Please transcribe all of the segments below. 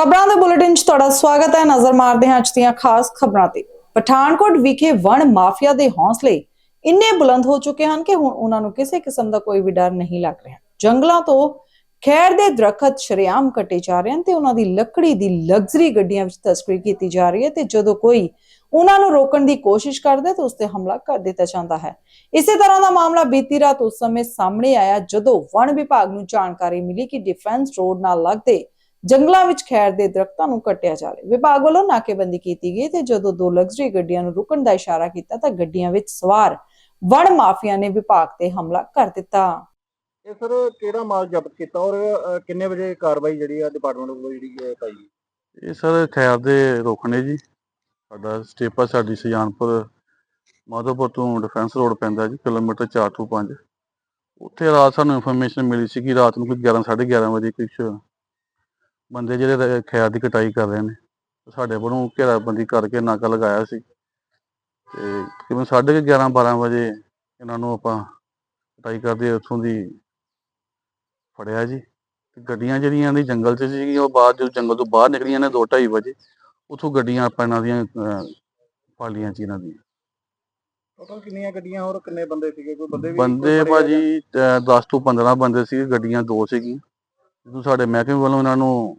ਖਬਰਾਂ ਦੇ ਬੁਲੇਟਿਨ 'ਚ ਤੁਹਾਡਾ ਸਵਾਗਤ ਹੈ। ਨਜ਼ਰ ਮਾਰਦੇ ਹਾਂ ਅੱਜ ਦੀਆਂ ਖਾਸ ਖਬਰਾਂ ਤੇ। ਪਠਾਨਕੋਟ ਵਿਖੇ ਵਣ ਮਾਫੀਆ ਦੇ ਹੌਸਲੇ ਇੰਨੇ ਬੁਲੰਦ ਹੋ ਚੁੱਕੇ ਹਨ ਕਿ ਹੁਣ ਉਹਨਾਂ ਨੂੰ ਕਿਸੇ ਕਿਸਮ ਦਾ ਕੋਈ ਵੀ ਡਰ ਨਹੀਂ ਲੱਗ ਰਿਹਾ। ਜੰਗਲਾਂ ਤੋਂ ਖੈਰ ਦੇ ਦਰਖਤ ਸ਼ਰੇਆਮ ਕੱਟੇ ਜਾ ਰਹੇ ਹਨ ਤੇ ਉਹਨਾਂ ਦੀ ਲੱਕੜੀ ਦੀ ਲਗਜ਼ਰੀ ਗੱਡੀਆਂ ਵਿੱਚ ਤਸਕਰੀ ਕੀਤੀ ਜਾ ਰਹੀ ਹੈ ਤੇ ਜਦੋਂ ਕੋਈ ਉਹਨਾਂ ਨੂੰ ਰੋਕਣ ਦੀ ਕੋਸ਼ਿਸ਼ ਕਰਦਾ ਹੈ ਤਾਂ ਉਸ ਤੇ ਹਮਲਾ ਕਰ ਦਿੱਤਾ ਜਾਂਦਾ ਹੈ। ਇਸੇ ਤਰ੍ਹਾਂ ਦਾ ਮਾਮਲਾ ਬੀਤੀ ਰਾਤ ਉਸ ਸਮੇਂ ਸਾਹਮਣੇ ਆਇਆ ਜਦੋਂ ਵਣ ਵਿਭਾਗ ਨੂੰ ਜਾਣਕਾਰੀ ਮਿਲੀ ਕਿ ਡਿਫੈਂਸ ਰੋਡ ਨਾਲ ਲੱਗਦੇ ਜੰਗਲਾਂ ਵਿੱਚ ਖੈਰ ਦੇ ਦਰਖਤਾਂ ਨੂੰ ਕੱਟਿਆ ਜਾ ਰਿਹਾ। ਵਿਭਾਗ ਵੱਲੋਂ ਨਾਕੇਬੰਦੀ ਕੀਤੀ ਗਈ ਤੇ ਜਦੋਂ ਦੋ ਲਗਜ਼ਰੀ ਗੱਡੀਆਂ ਨੂੰ ਰੁਕਣ ਦਾ ਇਸ਼ਾਰਾ ਕੀਤਾ ਤਾਂ ਗੱਡੀਆਂ ਵਿੱਚ ਸਵਾਰ ਵਣ ਮਾਫੀਆ ਨੇ ਵਿਭਾਗ ਤੇ ਹਮਲਾ ਕਰ ਦਿੱਤਾ। ਇਹ ਸਰ ਕਿਹੜਾ ਮਾਲ ਜ਼ਬਤ ਕੀਤਾ ਔਰ ਕਿੰਨੇ ਵਜੇ ਕਾਰਵਾਈ ਜਿਹੜੀ ਆ ਡਿਪਾਰਟਮੈਂਟ ਵੱਲੋਂ ਜਿਹੜੀ ਹੈ ਪਾਈ ਗਈ? ਇਹ ਸਰ ਖੈਰ ਦੇ ਰੋਕਣੇ ਜੀ। ਸਾਡਾ ਸਟੇਪਾ ਸਾਡੀ ਸੁਜਾਨਪੁਰ ਮਾਧੋਪੁਰ ਤੋਂ ਡਿਫੈਂਸ ਰੋਡ ਪੈਂਦਾ ਜੀ ਕਿਲੋਮੀਟਰ 4 ਤੋਂ 5 ਉੱਥੇ ਰਾਤ ਸਾਨੂੰ ਇਨਫੋਰਮੇਸ਼ਨ ਮਿਲੀ ਸੀ ਕਿ ਰਾਤ ਨੂੰ ਕੋਈ 11 11:30 ਵਜੇ ਕੁਛ ਬੰਦੇ ਜਿਹੜੇ ਰ- ਖੈਰ ਦੀ ਕਟਾਈ ਕਰ ਰਹੇ ਨੇ। ਸਾਡੇ ਵੱਲੋਂ ਘੇਰਾਬੰਦੀ ਕਰਕੇ ਨਾਕਾ ਲਗਾਇਆ ਸੀ। ਤੇ ਤਕਰੀਬਨ 11:30 12 ਵਜੇ ਇਹਨਾਂ ਨੂੰ ਆਪਾਂ ਕਟਾਈ ਕਰਦੇ ਉੱਥੋਂ ਦੀ ਫੜਿਆ ਜੀ। ਤੇ ਗੱਡੀਆਂ ਜਿਹੜੀਆਂ ਦੀ ਜੰਗਲ 'ਚ ਸੀਗੀਆਂ ਉਹ ਬਾਅਦ ਜੋ ਜੰਗਲ ਤੋਂ ਬਾਹਰ ਨਿਕਲੀਆਂ ਨੇ 2:30 ਵਜੇ। ਉੱਥੋਂ ਗੱਡੀਆਂ ਆਪਾਂ ਇਹਨਾਂ ਦੀਆਂ ਫੜ ਲਈਆਂ ਸੀ ਇਹਨਾਂ ਦੀਆਂ। ਟੋਟਲ ਕਿੰਨੀਆਂ ਗੱਡੀਆਂ ਔਰ ਕਿੰਨੇ ਬੰਦੇ ਸੀਗੇ? ਕੋਈ ਬੰਦੇ ਵੀ ਬੰਦੇ ਭਾਜੀ 10 ਤੋਂ 15 ਬੰਦੇ ਸੀ ਗੱਡੀਆਂ ਦੋ ਸੀਗੀਆਂ। ਜਦੋਂ ਸਾਡੇ ਮਹਿਕਮੇ ਵੱਲੋਂ ਇਹਨਾਂ ਨੂੰ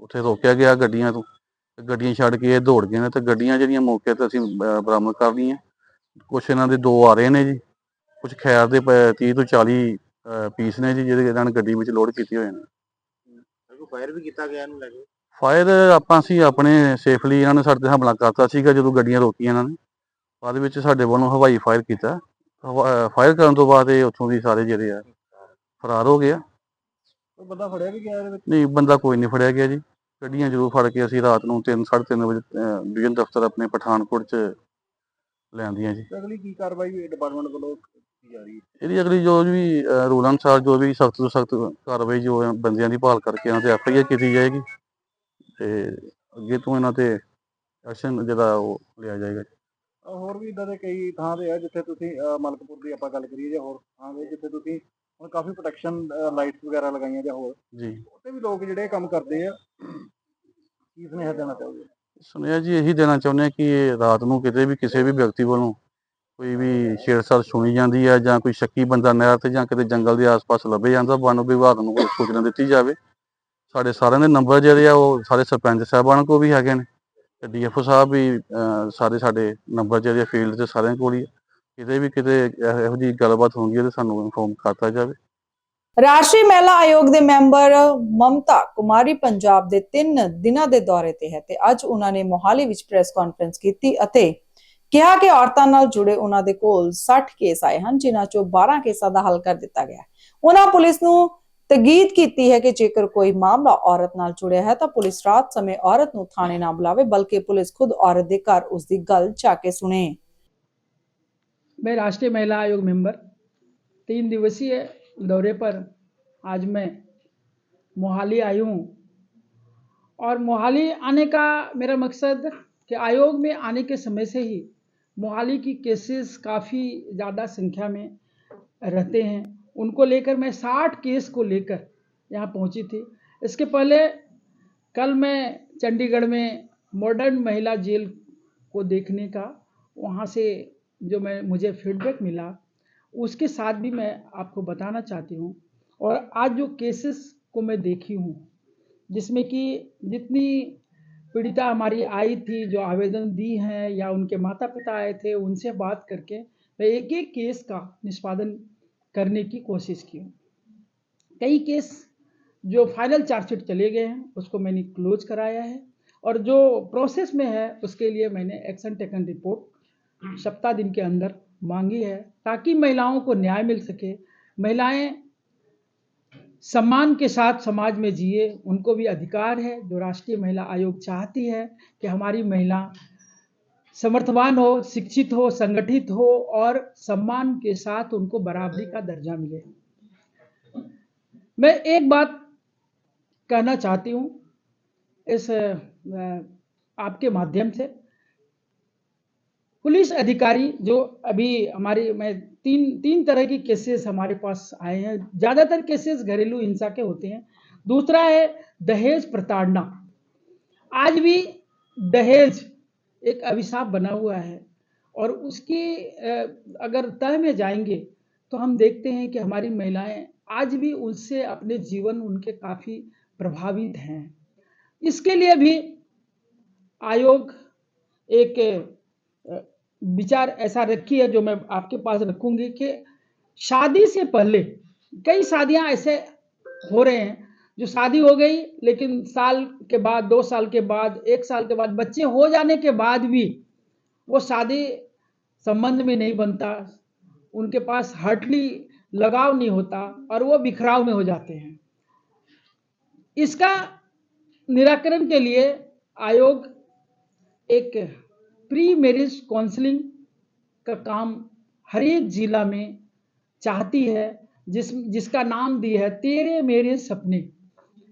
ਉੱਥੇ ਰੋਕਿਆ ਗਿਆ ਗੱਡੀਆਂ ਤੋਂ ਤੇ ਗੱਡੀਆਂ ਛੱਡ ਕੇ ਇਹ ਦੌੜ ਗਏ ਨੇ ਤੇ ਗੱਡੀਆਂ ਜਿਹੜੀਆਂ ਮੌਕੇ ਤੇ ਅਸੀਂ ਬ- ਬਰਾਮਦ ਕਰ ਲਈਆਂ। ਕੁਛ ਇਹਨਾਂ ਦੇ ਦੋ ਆ ਰਹੇ ਨੇ ਜੀ ਕੁਝ ਖੈਰ ਦੇ ਪ- 30 ਤੋਂ 40 ਪੀਸ ਨੇ ਜੀ ਜਿਹੜੇ ਇਹਨਾਂ ਨੇ ਗੱਡੀ ਵਿੱਚ ਲੋਡ ਕੀਤੇ ਹੋਏ ਨੇ। ਕੋਈ ਫਾਇਰ ਵੀ ਕੀਤਾ ਗਿਆ ਇਹਨੂੰ ਲੈ ਕੇ। ਫਾਇਰ ਆਪਾਂ ਅਸੀਂ ਆਪਣੇ ਸੇਫਲੀ ਇਹਨਾਂ ਨੇ ਸਾਡੇ ਤੇ ਹਮਲਾ ਕਰਤਾ ਸੀਗਾ ਜਦੋਂ ਗੱਡੀਆਂ ਰੋਕੀਆਂ ਇਹਨਾਂ ਨੇ। ਬਾਅਦ ਵਿੱਚ ਸਾਡੇ ਵੱਲੋਂ ਹਵਾਈ ਫਾਇਰ ਕੀਤਾ। ਫਾਇਰ ਕਰਨ ਤੋਂ ਬਾਅਦ ਇਹ ਉੱਥੋਂ ਦੀ ਸਾਰੇ ਜਿਹੜੇ ਆ ਫਰਾਰ ਹੋ ਗਏ ਆ। ਕੋਈ ਬੰਦਾ ਫੜਿਆ ਵੀ ਗਿਆ ਇਹਦੇ ਵਿੱਚ? ਨਹੀਂ ਬੰਦਾ ਕੋਈ ਨਹੀਂ ਫੜਿਆ ਗਿਆ ਜੀ। ਗੱਡੀਆਂ ਜ਼ਰੂਰ ਫੜ ਕੇ ਅਸੀਂ ਰਾਤ ਨੂੰ 3 3:30 ਵਜੇ ਡਿਵੀਜ਼ਨ ਦਫ਼ਤਰ ਆਪਣੇ ਪਠਾਨਕੋਟ 'ਚ ਲਿਆਂਦੀਆਂ ਜੀ। ਤੇ ਅਗਲੀ ਕੀ ਕਾਰਵਾਈ ਡਿਪਾਰਟਮੈਂਟ ਵੱਲੋਂ ਕੀਤੀ ਜਾ ਰਹੀ ਹੈ? ਇਹਦੀ ਅਗਲੀ ਜੋ ਵੀ ਰੂਲ ਅਨੁਸਾਰ ਜੋ ਵੀ ਸਖਤ ਤੋਂ ਸਖਤ ਕਾਰਵਾਈ ਜੋ ਹੈ ਬੰਦਿਆਂ ਦੀ ਭਾਲ ਕਰਕੇ ਇਹਨਾਂ ਤੇ ਐਫ ਆਈ ਆਰ ਕੀਤੀ ਜਾਏਗੀ। ਤੇ ਅੱਗੇ ਤੋਂ ਇਹਨਾਂ ਤੇ ਐਕਸ਼ਨ ਜਿਹੜਾ ਉਹ ਲਿਆ ਜਾਏਗਾ ਅਹ ਹੋਰ ਵੀ ਇਦਾਂ ਦੇ ਕਈ ਥਾਂ ਤੇ ਆ ਜਿੱਥੇ ਤੁਸੀਂ ਅਹ, ਮਲਕਪੁਰ ਦੀ ਆਪਾਂ ਗੱਲ ਕਰੀਏ ਜਾਂ ਹੋਰ ਥਾਂ ਦੇ ਜਿੱਥੇ ਤੁਸੀਂ ਹੁਣ ਕਾਫੀ ਪ੍ਰੋਟੈਕਸ਼ਨ ਲਾਈਟਸ ਵਗੈਰਾ ਲਗਾਈਆਂ ਜਾਂ ਹੋਰ। ਜੀ। ਉੱਥੇ ਵੀ ਲੋਕ ਜਿਹੜੇ ਕੰਮ ਕਰਦੇ ਆ ਕੀ ਸੁਨੇਹਾ ਦੇਣਾ ਚਾਹੋਗੇ? ਸੁਣਿਆ ਜੀ ਇਹੀ ਦੇਣਾ ਚਾਹੁੰਦੇ ਹਾਂ ਕਿ ਰਾਤ ਨੂੰ ਕਿਤੇ ਵੀ ਕਿਸੇ ਵੀ ਵਿਅਕਤੀ ਵੱਲੋਂ ਕੋਈ ਵੀ ਛੇੜਛਾੜ ਸੁਣੀ ਜਾਂਦੀ ਹੈ ਜਾਂ ਕੋਈ ਸ਼ੱਕੀ ਬੰਦਾ ਨਹਿਰ ਤੇ ਜਾਂ ਕਿਤੇ ਜੰਗਲ ਦੇ ਆਸ-ਪਾਸ ਲੱਭੇ ਜਾਂਦਾ ਵਨ ਵਿਭਾਗ ਨੂੰ ਕੋਈ ਸੂਚਨਾ ਦਿੱਤੀ ਜਾਵੇ। ਸਾਡੇ ਸਾਰਿਆਂ ਦੇ ਨੰਬਰ ਜਿਹੜੇ ਆ ਉਹ ਸਾਰੇ ਸਰਪੰਚ ਸਾਹਿਬਾਨ ਕੋਲ ਵੀ ਹੈਗੇ ਨੇ ਤੇ ਡੀਐਫਓ ਸਾਹਿਬ ਵੀ ਸਾਰੇ ਸਾਡੇ ਨੰਬਰ ਜਿਹੜੇ ਫੀਲਡ ਤੇ ਸਾਰਿਆਂ ਕੋਲ ਹੀ ਆ। ਕਿਤੇ ਵੀ ਕਿਤੇ ਇਹੋ ਇਹੋ ਗੱਲਬਾਤ ਹੁੰਦੀ ਹੈ ਤੇ ਸਾਨੂੰ ਇਨਫੋਰਮ ਕਰਤਾ ਜਾਵੇ। ਰਾਸ਼ਟਰੀ ਮਹਿਲਾ ਆਯੋਗ ਦੇ ਮੈਂਬਰ ਮਮਤਾ ਕੁਮਾਰੀ ਪੰਜਾਬ ਦੇ 3 ਦਿਨਾਂ ਦੇ ਦੌਰੇ ਤੇ ਹੈ ਤੇ ਅੱਜ ਉਹਨਾਂ ਨੇ ਮੋਹਾਲੀ ਵਿੱਚ ਪ੍ਰੈਸ ਕਾਨਫਰੰਸ ਕੀਤੀ ਅਤੇ ਕਿਹਾ ਕਿ ਔਰਤਾਂ ਨਾਲ ਜੁੜੇ ਉਹਨਾਂ ਦੇ ਕੋਲ 60 ਕੇਸ ਆਏ ਹਨ, ਜਿਨ੍ਹਾਂ ਚੋਂ 12 ਕੇਸਾਂ ਦਾ ਹੱਲ ਕਰ ਦਿੱਤਾ ਗਿਆ ਉਹਨਾਂ ਪੁਲਿਸ ਨੂੰ ਤਗੀਦ ਕੀਤੀ ਹੈ ਕਿ ਜੇਕਰ ਕੋਈ ਮਾਮਲਾ ਔਰਤ ਨਾਲ ਜੁੜਿਆ ਹੈ ਤਾਂ ਪੁਲਿਸ ਰਾਤ ਸਮੇਂ ਔਰਤ ਨੂੰ ਥਾਣੇ ਨਾ ਬੁਲਾਵੇ, ਬਲਕਿ ਪੁਲਿਸ ਖੁਦ ਔਰਤ ਦੇ ਘਰ ਉਸ ਦੀ ਗੱਲ ਜਾ ਕੇ ਸੁਣੇ। मैं राष्ट्रीय महिला आयोग मेंबर, तीन दिवसीय दौरे पर आज मैं मोहाली आई हूँ। और मोहाली आने का मेरा मकसद कि आयोग में आने के समय से ही मोहाली की केसेस काफ़ी ज़्यादा संख्या में रहते हैं। उनको लेकर मैं साठ केस को लेकर यहाँ पहुँची थी। इसके पहले कल मैं चंडीगढ़ में मॉडर्न महिला जेल को देखने का, वहाँ से जो मैं, मुझे फीडबैक मिला, उसके साथ भी मैं आपको बताना चाहती हूँ। और आज जो केसेस को मैं देखी हूँ, जिसमें कि जितनी पीड़िता हमारी आई थी, जो आवेदन दी हैं या उनके माता पिता आए थे, उनसे बात करके मैं एक एक केस का निष्पादन करने की कोशिश की हूँ। कई केस जो फाइनल चार्जशीट चले गए हैं, उसको मैंने क्लोज कराया है और जो प्रोसेस में है, उसके लिए मैंने एक्शन टेकन रिपोर्ट सप्ताह दिन के अंदर मांगी है ताकि महिलाओं को न्याय मिल सके। महिलाएँ सम्मान के साथ समाज में जिए, उनको भी अधिकार है। जो राष्ट्रीय महिला आयोग चाहती है कि हमारी महिला समर्थवान हो, शिक्षित हो, संगठित हो और सम्मान के साथ उनको बराबरी का दर्जा मिले। मैं एक बात कहना चाहती हूँ इस आपके माध्यम से। पुलिस अधिकारी जो अभी हमारी, मैं तीन तीन तरह की केसेस हमारे पास आए हैं। ज़्यादातर केसेस घरेलू हिंसा के होते हैं। दूसरा है दहेज प्रताड़ना। आज भी दहेज एक अभिशाप बना हुआ है और उसकी अगर तह में जाएँगे तो हम देखते हैं कि हमारी महिलाएँ आज भी उनसे अपने जीवन उनके काफ़ी प्रभावित हैं। इसके लिए भी आयोग एक विचार ऐसा रखी है जो मैं आपके पास रखूँगी कि शादी से पहले, कई शादियाँ ऐसे हो रहे हैं, जो शादी हो गई, लेकिन साल के बाद, दो साल के बाद, एक साल के बाद, बच्चे हो जाने के बाद भी वो शादी संबंध में नहीं बनता, उनके पास हटली लगाव नहीं होता और वो बिखराव में हो जाते हैं। इसका निराकरण के लिए आयोग एक प्री मैरिज काउंसलिंग का काम हर एक जिला में चाहती है, जिस, जिसका नाम दी है, तेरे मेरे सपने।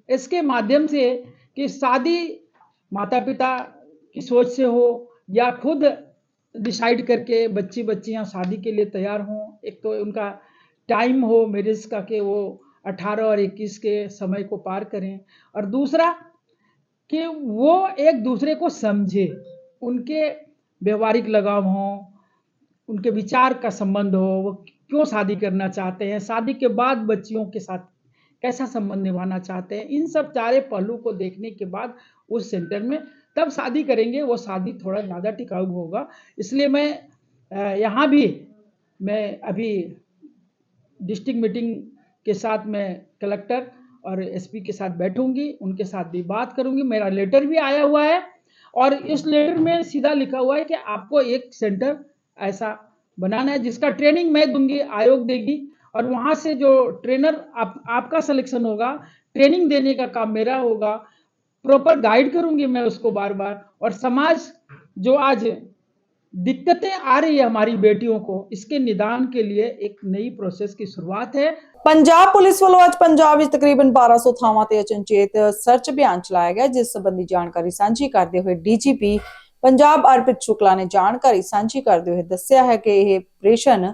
इसके माध्यम से कि शादी माता पिता की सोच से हो या खुद डिसाइड करके बच्ची बच्चियाँ शादी के लिए तैयार हों, एक तो उनका टाइम हो मैरिज का कि वो 18 और 21 के समय को पार करें। और दूसरा कि वो एक दूसरे को समझे, उनके व्यवहारिक लगाव हों, उनके विचार का संबंध हो, वो क्यों शादी करना चाहते हैं, शादी के बाद बच्चियों के साथ कैसा संबंध निभाना चाहते हैं, इन सब सारे पहलू को देखने के बाद उस सेंटर में तब शादी करेंगे, वो शादी थोड़ा ज़्यादा टिकाऊ होगा। इसलिए मैं यहाँ भी मैं अभी डिस्ट्रिक्ट मीटिंग के साथ मैं कलेक्टर और एसपी के साथ बैठूँगी, उनके साथ भी बात करूँगी। मेरा लेटर भी आया हुआ है। और इस लेटर में सीधा लिखा हुआ है कि आपको एक सेंटर ऐसा बनाना है, जिसका ट्रेनिंग मैं दूँगी, आयोग देगी, और वहाँ से जो ट्रेनर, आप, आपका सिलेक्शन होगा, ट्रेनिंग देने का काम मेरा होगा, प्रॉपर गाइड करूँगी मैं उसको बार बार और समाज जो आज दिक्कतें आ रही है हमारी बेटियों को इसके निदान के लिए एक नई प्रोसेस की शुरुआत है ਪੰਜਾਬ ਪੁਲਿਸ ਵੱਲੋਂ ਅੱਜ ਪੰਜਾਬ ਵਿੱਚ ਤਕਰੀਬਨ 1200 ਥਾਵਾਂ ਤੇ ਅਚਨਚੇਤ ਸਰਚ ਅਭਿਆਨ ਚਲਾਇਆ ਗਿਆ ਜਿਸ ਸੰਬੰਧੀ ਜਾਣਕਾਰੀ ਸਾਂਝੀ ਕਰਦੇ ਹੋਏ ਡੀਜੀਪੀ ਪੰਜਾਬ ਅਰਪਿਤ ਸ਼ੁਕਲਾ ਨੇ ਜਾਣਕਾਰੀ ਸਾਂਝੀ ਕਰਦੇ ਹੋਏ ਦੱਸਿਆ ਹੈ ਕਿ ਇਹ ਆਪਰੇਸ਼ਨ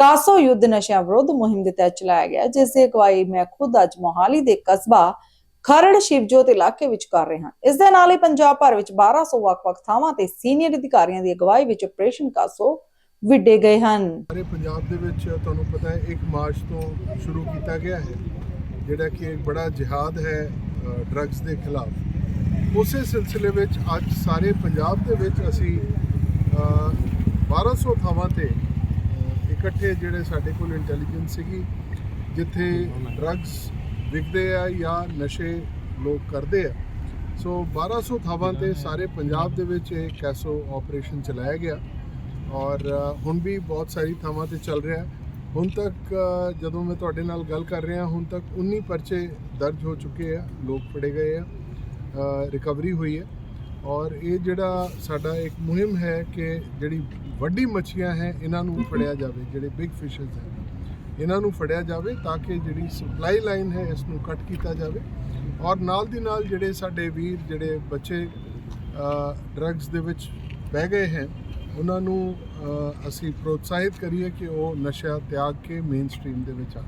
ਕਾਸੋ ਯੁੱਧ ਨਸ਼ਿਆਂ ਵਿਰੁੱਧ ਮੁਹਿੰਮ ਦੇ ਤਹਿਤ ਚਲਾਇਆ ਗਿਆ ਜਿਸ ਦੀ ਅਗਵਾਈ ਮੈਂ ਖੁਦ ਅੱਜ ਮੋਹਾਲੀ ਦੇ ਕਸਬਾ ਖਰੜ ਸ਼ਿਵਜੋਤ ਇਲਾਕੇ ਵਿੱਚ ਕਰ ਰਹੇ ਹਨ। ਇਸ ਦੇ ਨਾਲ ਹੀ ਪੰਜਾਬ ਭਰ ਵਿੱਚ 1200 ਵੱਖ-ਵੱਖ ਥਾਵਾਂ ਤੇ ਸੀਨੀਅਰ ਅਧਿਕਾਰੀਆਂ ਦੀ ਅਗਵਾਈ ਵਿੱਚ ਆਪਰੇਸ਼ਨ ਕਾਸੋ ਵਿੱਢੇ ਗਏ ਹਨ। ਸਾਰੇ ਪੰਜਾਬ ਦੇ ਵਿੱਚ ਤੁਹਾਨੂੰ ਪਤਾ ਹੈ 1 ਮਾਰਚ ਤੋਂ ਸ਼ੁਰੂ ਕੀਤਾ ਗਿਆ ਹੈ ਜਿਹੜਾ ਕਿ ਇੱਕ ਬੜਾ ਜਿਹਾਦ ਹੈ ਡਰੱਗਸ ਦੇ ਖਿਲਾਫ। ਉਸੇ ਸਿਲਸਿਲੇ ਵਿੱਚ ਅੱਜ ਸਾਰੇ ਪੰਜਾਬ ਦੇ ਵਿੱਚ ਅਸੀਂ ਅ, 1200 ਥਾਵਾਂ ਤੇ ਇਕੱਠੇ ਜਿਹੜੇ ਸਾਡੇ ਕੋਲ ਇੰਟੈਲੀਜੈਂਸ ਸੀਗੀ ਜਿੱਥੇ ਡਰੱਗਸ ਵਿਕਦੇ ਆ ਜਾਂ ਨਸ਼ੇ ਲੋਕ ਕਰਦੇ ਆ। ਸੋ 1200 ਥਾਵਾਂ ਤੇ ਸਾਰੇ ਪੰਜਾਬ ਦੇ ਵਿੱਚ ਇਹ ਕੈਸੋ ਆਪਰੇਸ਼ਨ ਚਲਾਇਆ ਗਿਆ। ਔਰ ਹੁਣ ਵੀ ਬਹੁਤ ਸਾਰੀ ਥਾਵਾਂ ਤੇ ਚੱਲ ਰਿਹਾ। ਹੁਣ ਤੱਕ ਜਦੋਂ ਮੈਂ ਤੁਹਾਡੇ ਨਾਲ ਗੱਲ ਕਰ ਰਿਹਾ, ਹੁਣ ਤੱਕ 19 ਪਰਚੇ ਦਰਜ ਹੋ ਚੁੱਕੇ ਆ, ਲੋਕ ਫੜੇ ਗਏ ਆ ਰਿਕਵਰੀ ਹੋਈ ਹੈ। ਔਰ ਇਹ ਜਿਹੜਾ ਸਾਡਾ ਇੱਕ ਮੁਹਿੰਮ ਹੈ ਕਿ ਜਿਹੜੀ ਵੱਡੀ ਮੱਛੀਆਂ ਹੈ, ਇਹਨਾਂ ਨੂੰ ਫੜਿਆ ਜਾਵੇ, ਜਿਹੜੇ ਬਿਗ ਫਿਸ਼ਸ ਹੈ। ਇਹਨਾਂ ਨੂੰ ਫੜਿਆ ਜਾਵੇ ਤਾਂ ਕਿ ਜਿਹੜੀ ਸਪਲਾਈ ਲਾਈਨ ਹੈ ਇਸ ਨੂੰ ਕੱਟ ਕੀਤਾ ਜਾਵੇ। ਔਰ ਨਾਲ ਦੀ ਨਾਲ ਜਿਹੜੇ ਸਾਡੇ ਵੀਰ, ਜਿਹੜੇ ਬੱਚੇ ਡਰੱਗਸ ਦੇ ਵਿੱਚ ਬਹਿ ਗਏ ਹੈ, ਉਹਨਾਂ ਨੂੰ ਅਸੀਂ ਪ੍ਰੋਤਸਾਹਿਤ ਕਰੀਏ ਕਿ ਉਹ ਨਸ਼ਾ ਤਿਆਗ ਕੇ ਮੇਨ ਸਟ੍ਰੀਮ ਦੇ ਵਿੱਚ ਆ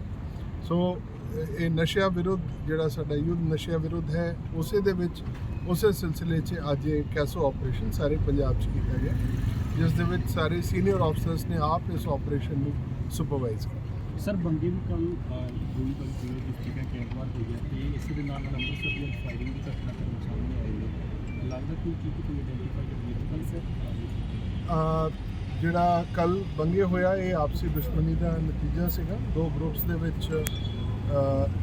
ਸੋ ਇਹ- ਇਹ ਨਸ਼ਾ ਵਿਰੁੱਧ ਜਿਹੜਾ ਸਾਡਾ ਯੁੱਧ ਨਸ਼ਾ ਵਿਰੁੱਧ ਹੈ, ਉਸੇ ਦੇ ਵਿੱਚ, ਉਸੇ ਸਿਲਸਿਲੇ 'ਚ ਅੱਜ ਇਹ ਕੈਸੋ ਆਪਰੇਸ਼ਨ ਸਾਰੇ ਪੰਜਾਬ 'ਚ ਕੀਤਾ ਗਿਆ। ਜਿਸ ਦੇ ਵਿੱਚ ਸਾਰੇ ਸੀਨੀਅਰ ਆਫਸਰਸ ਨੇ ਆਪ ਇਸ ਆਪਰੇਸ਼ਨ ਨੂੰ ਸੁਪਰਵਾਈਜ਼ ਕੀਤਾ। ਸਰ ਬੰਦੀ ਵੀ ਕੱਲ ਹੋਈ ਬਲਕਿ ਡਿਸਟ੍ਰਿਕਟ ਹੈ ਕੈਂਪਵਾਰ ਹੋਈ ਹੈ ਤੇ ਇਸੇ ਦੇ ਨਾਲ ਨਾਲ ਅੰਮ੍ਰਿਤਸਰ ਦੀ ਫਾਇਰਿੰਗ ਦੀ ਘਟਨਾ ਕਰਨ ਸਾਹਮਣੇ ਆਈ ਹੈ। ਲੱਗਦਾ ਕੋਈ ਚੀਜ਼ ਕੋਈ ਆਇਡੈਂਟੀਫਾਈ ਕਰ ਲਈ ਸਰ? ਜਿਹੜਾ ਕੱਲ ਬੰਗੇ ਹੋਇਆ ਇਹ ਆਪਸੀ ਦੁਸ਼ਮਣੀ ਦਾ ਨਤੀਜਾ ਸੀਗਾ। ਦੋ ਗਰੁੱਪਸ ਦੇ ਵਿੱਚ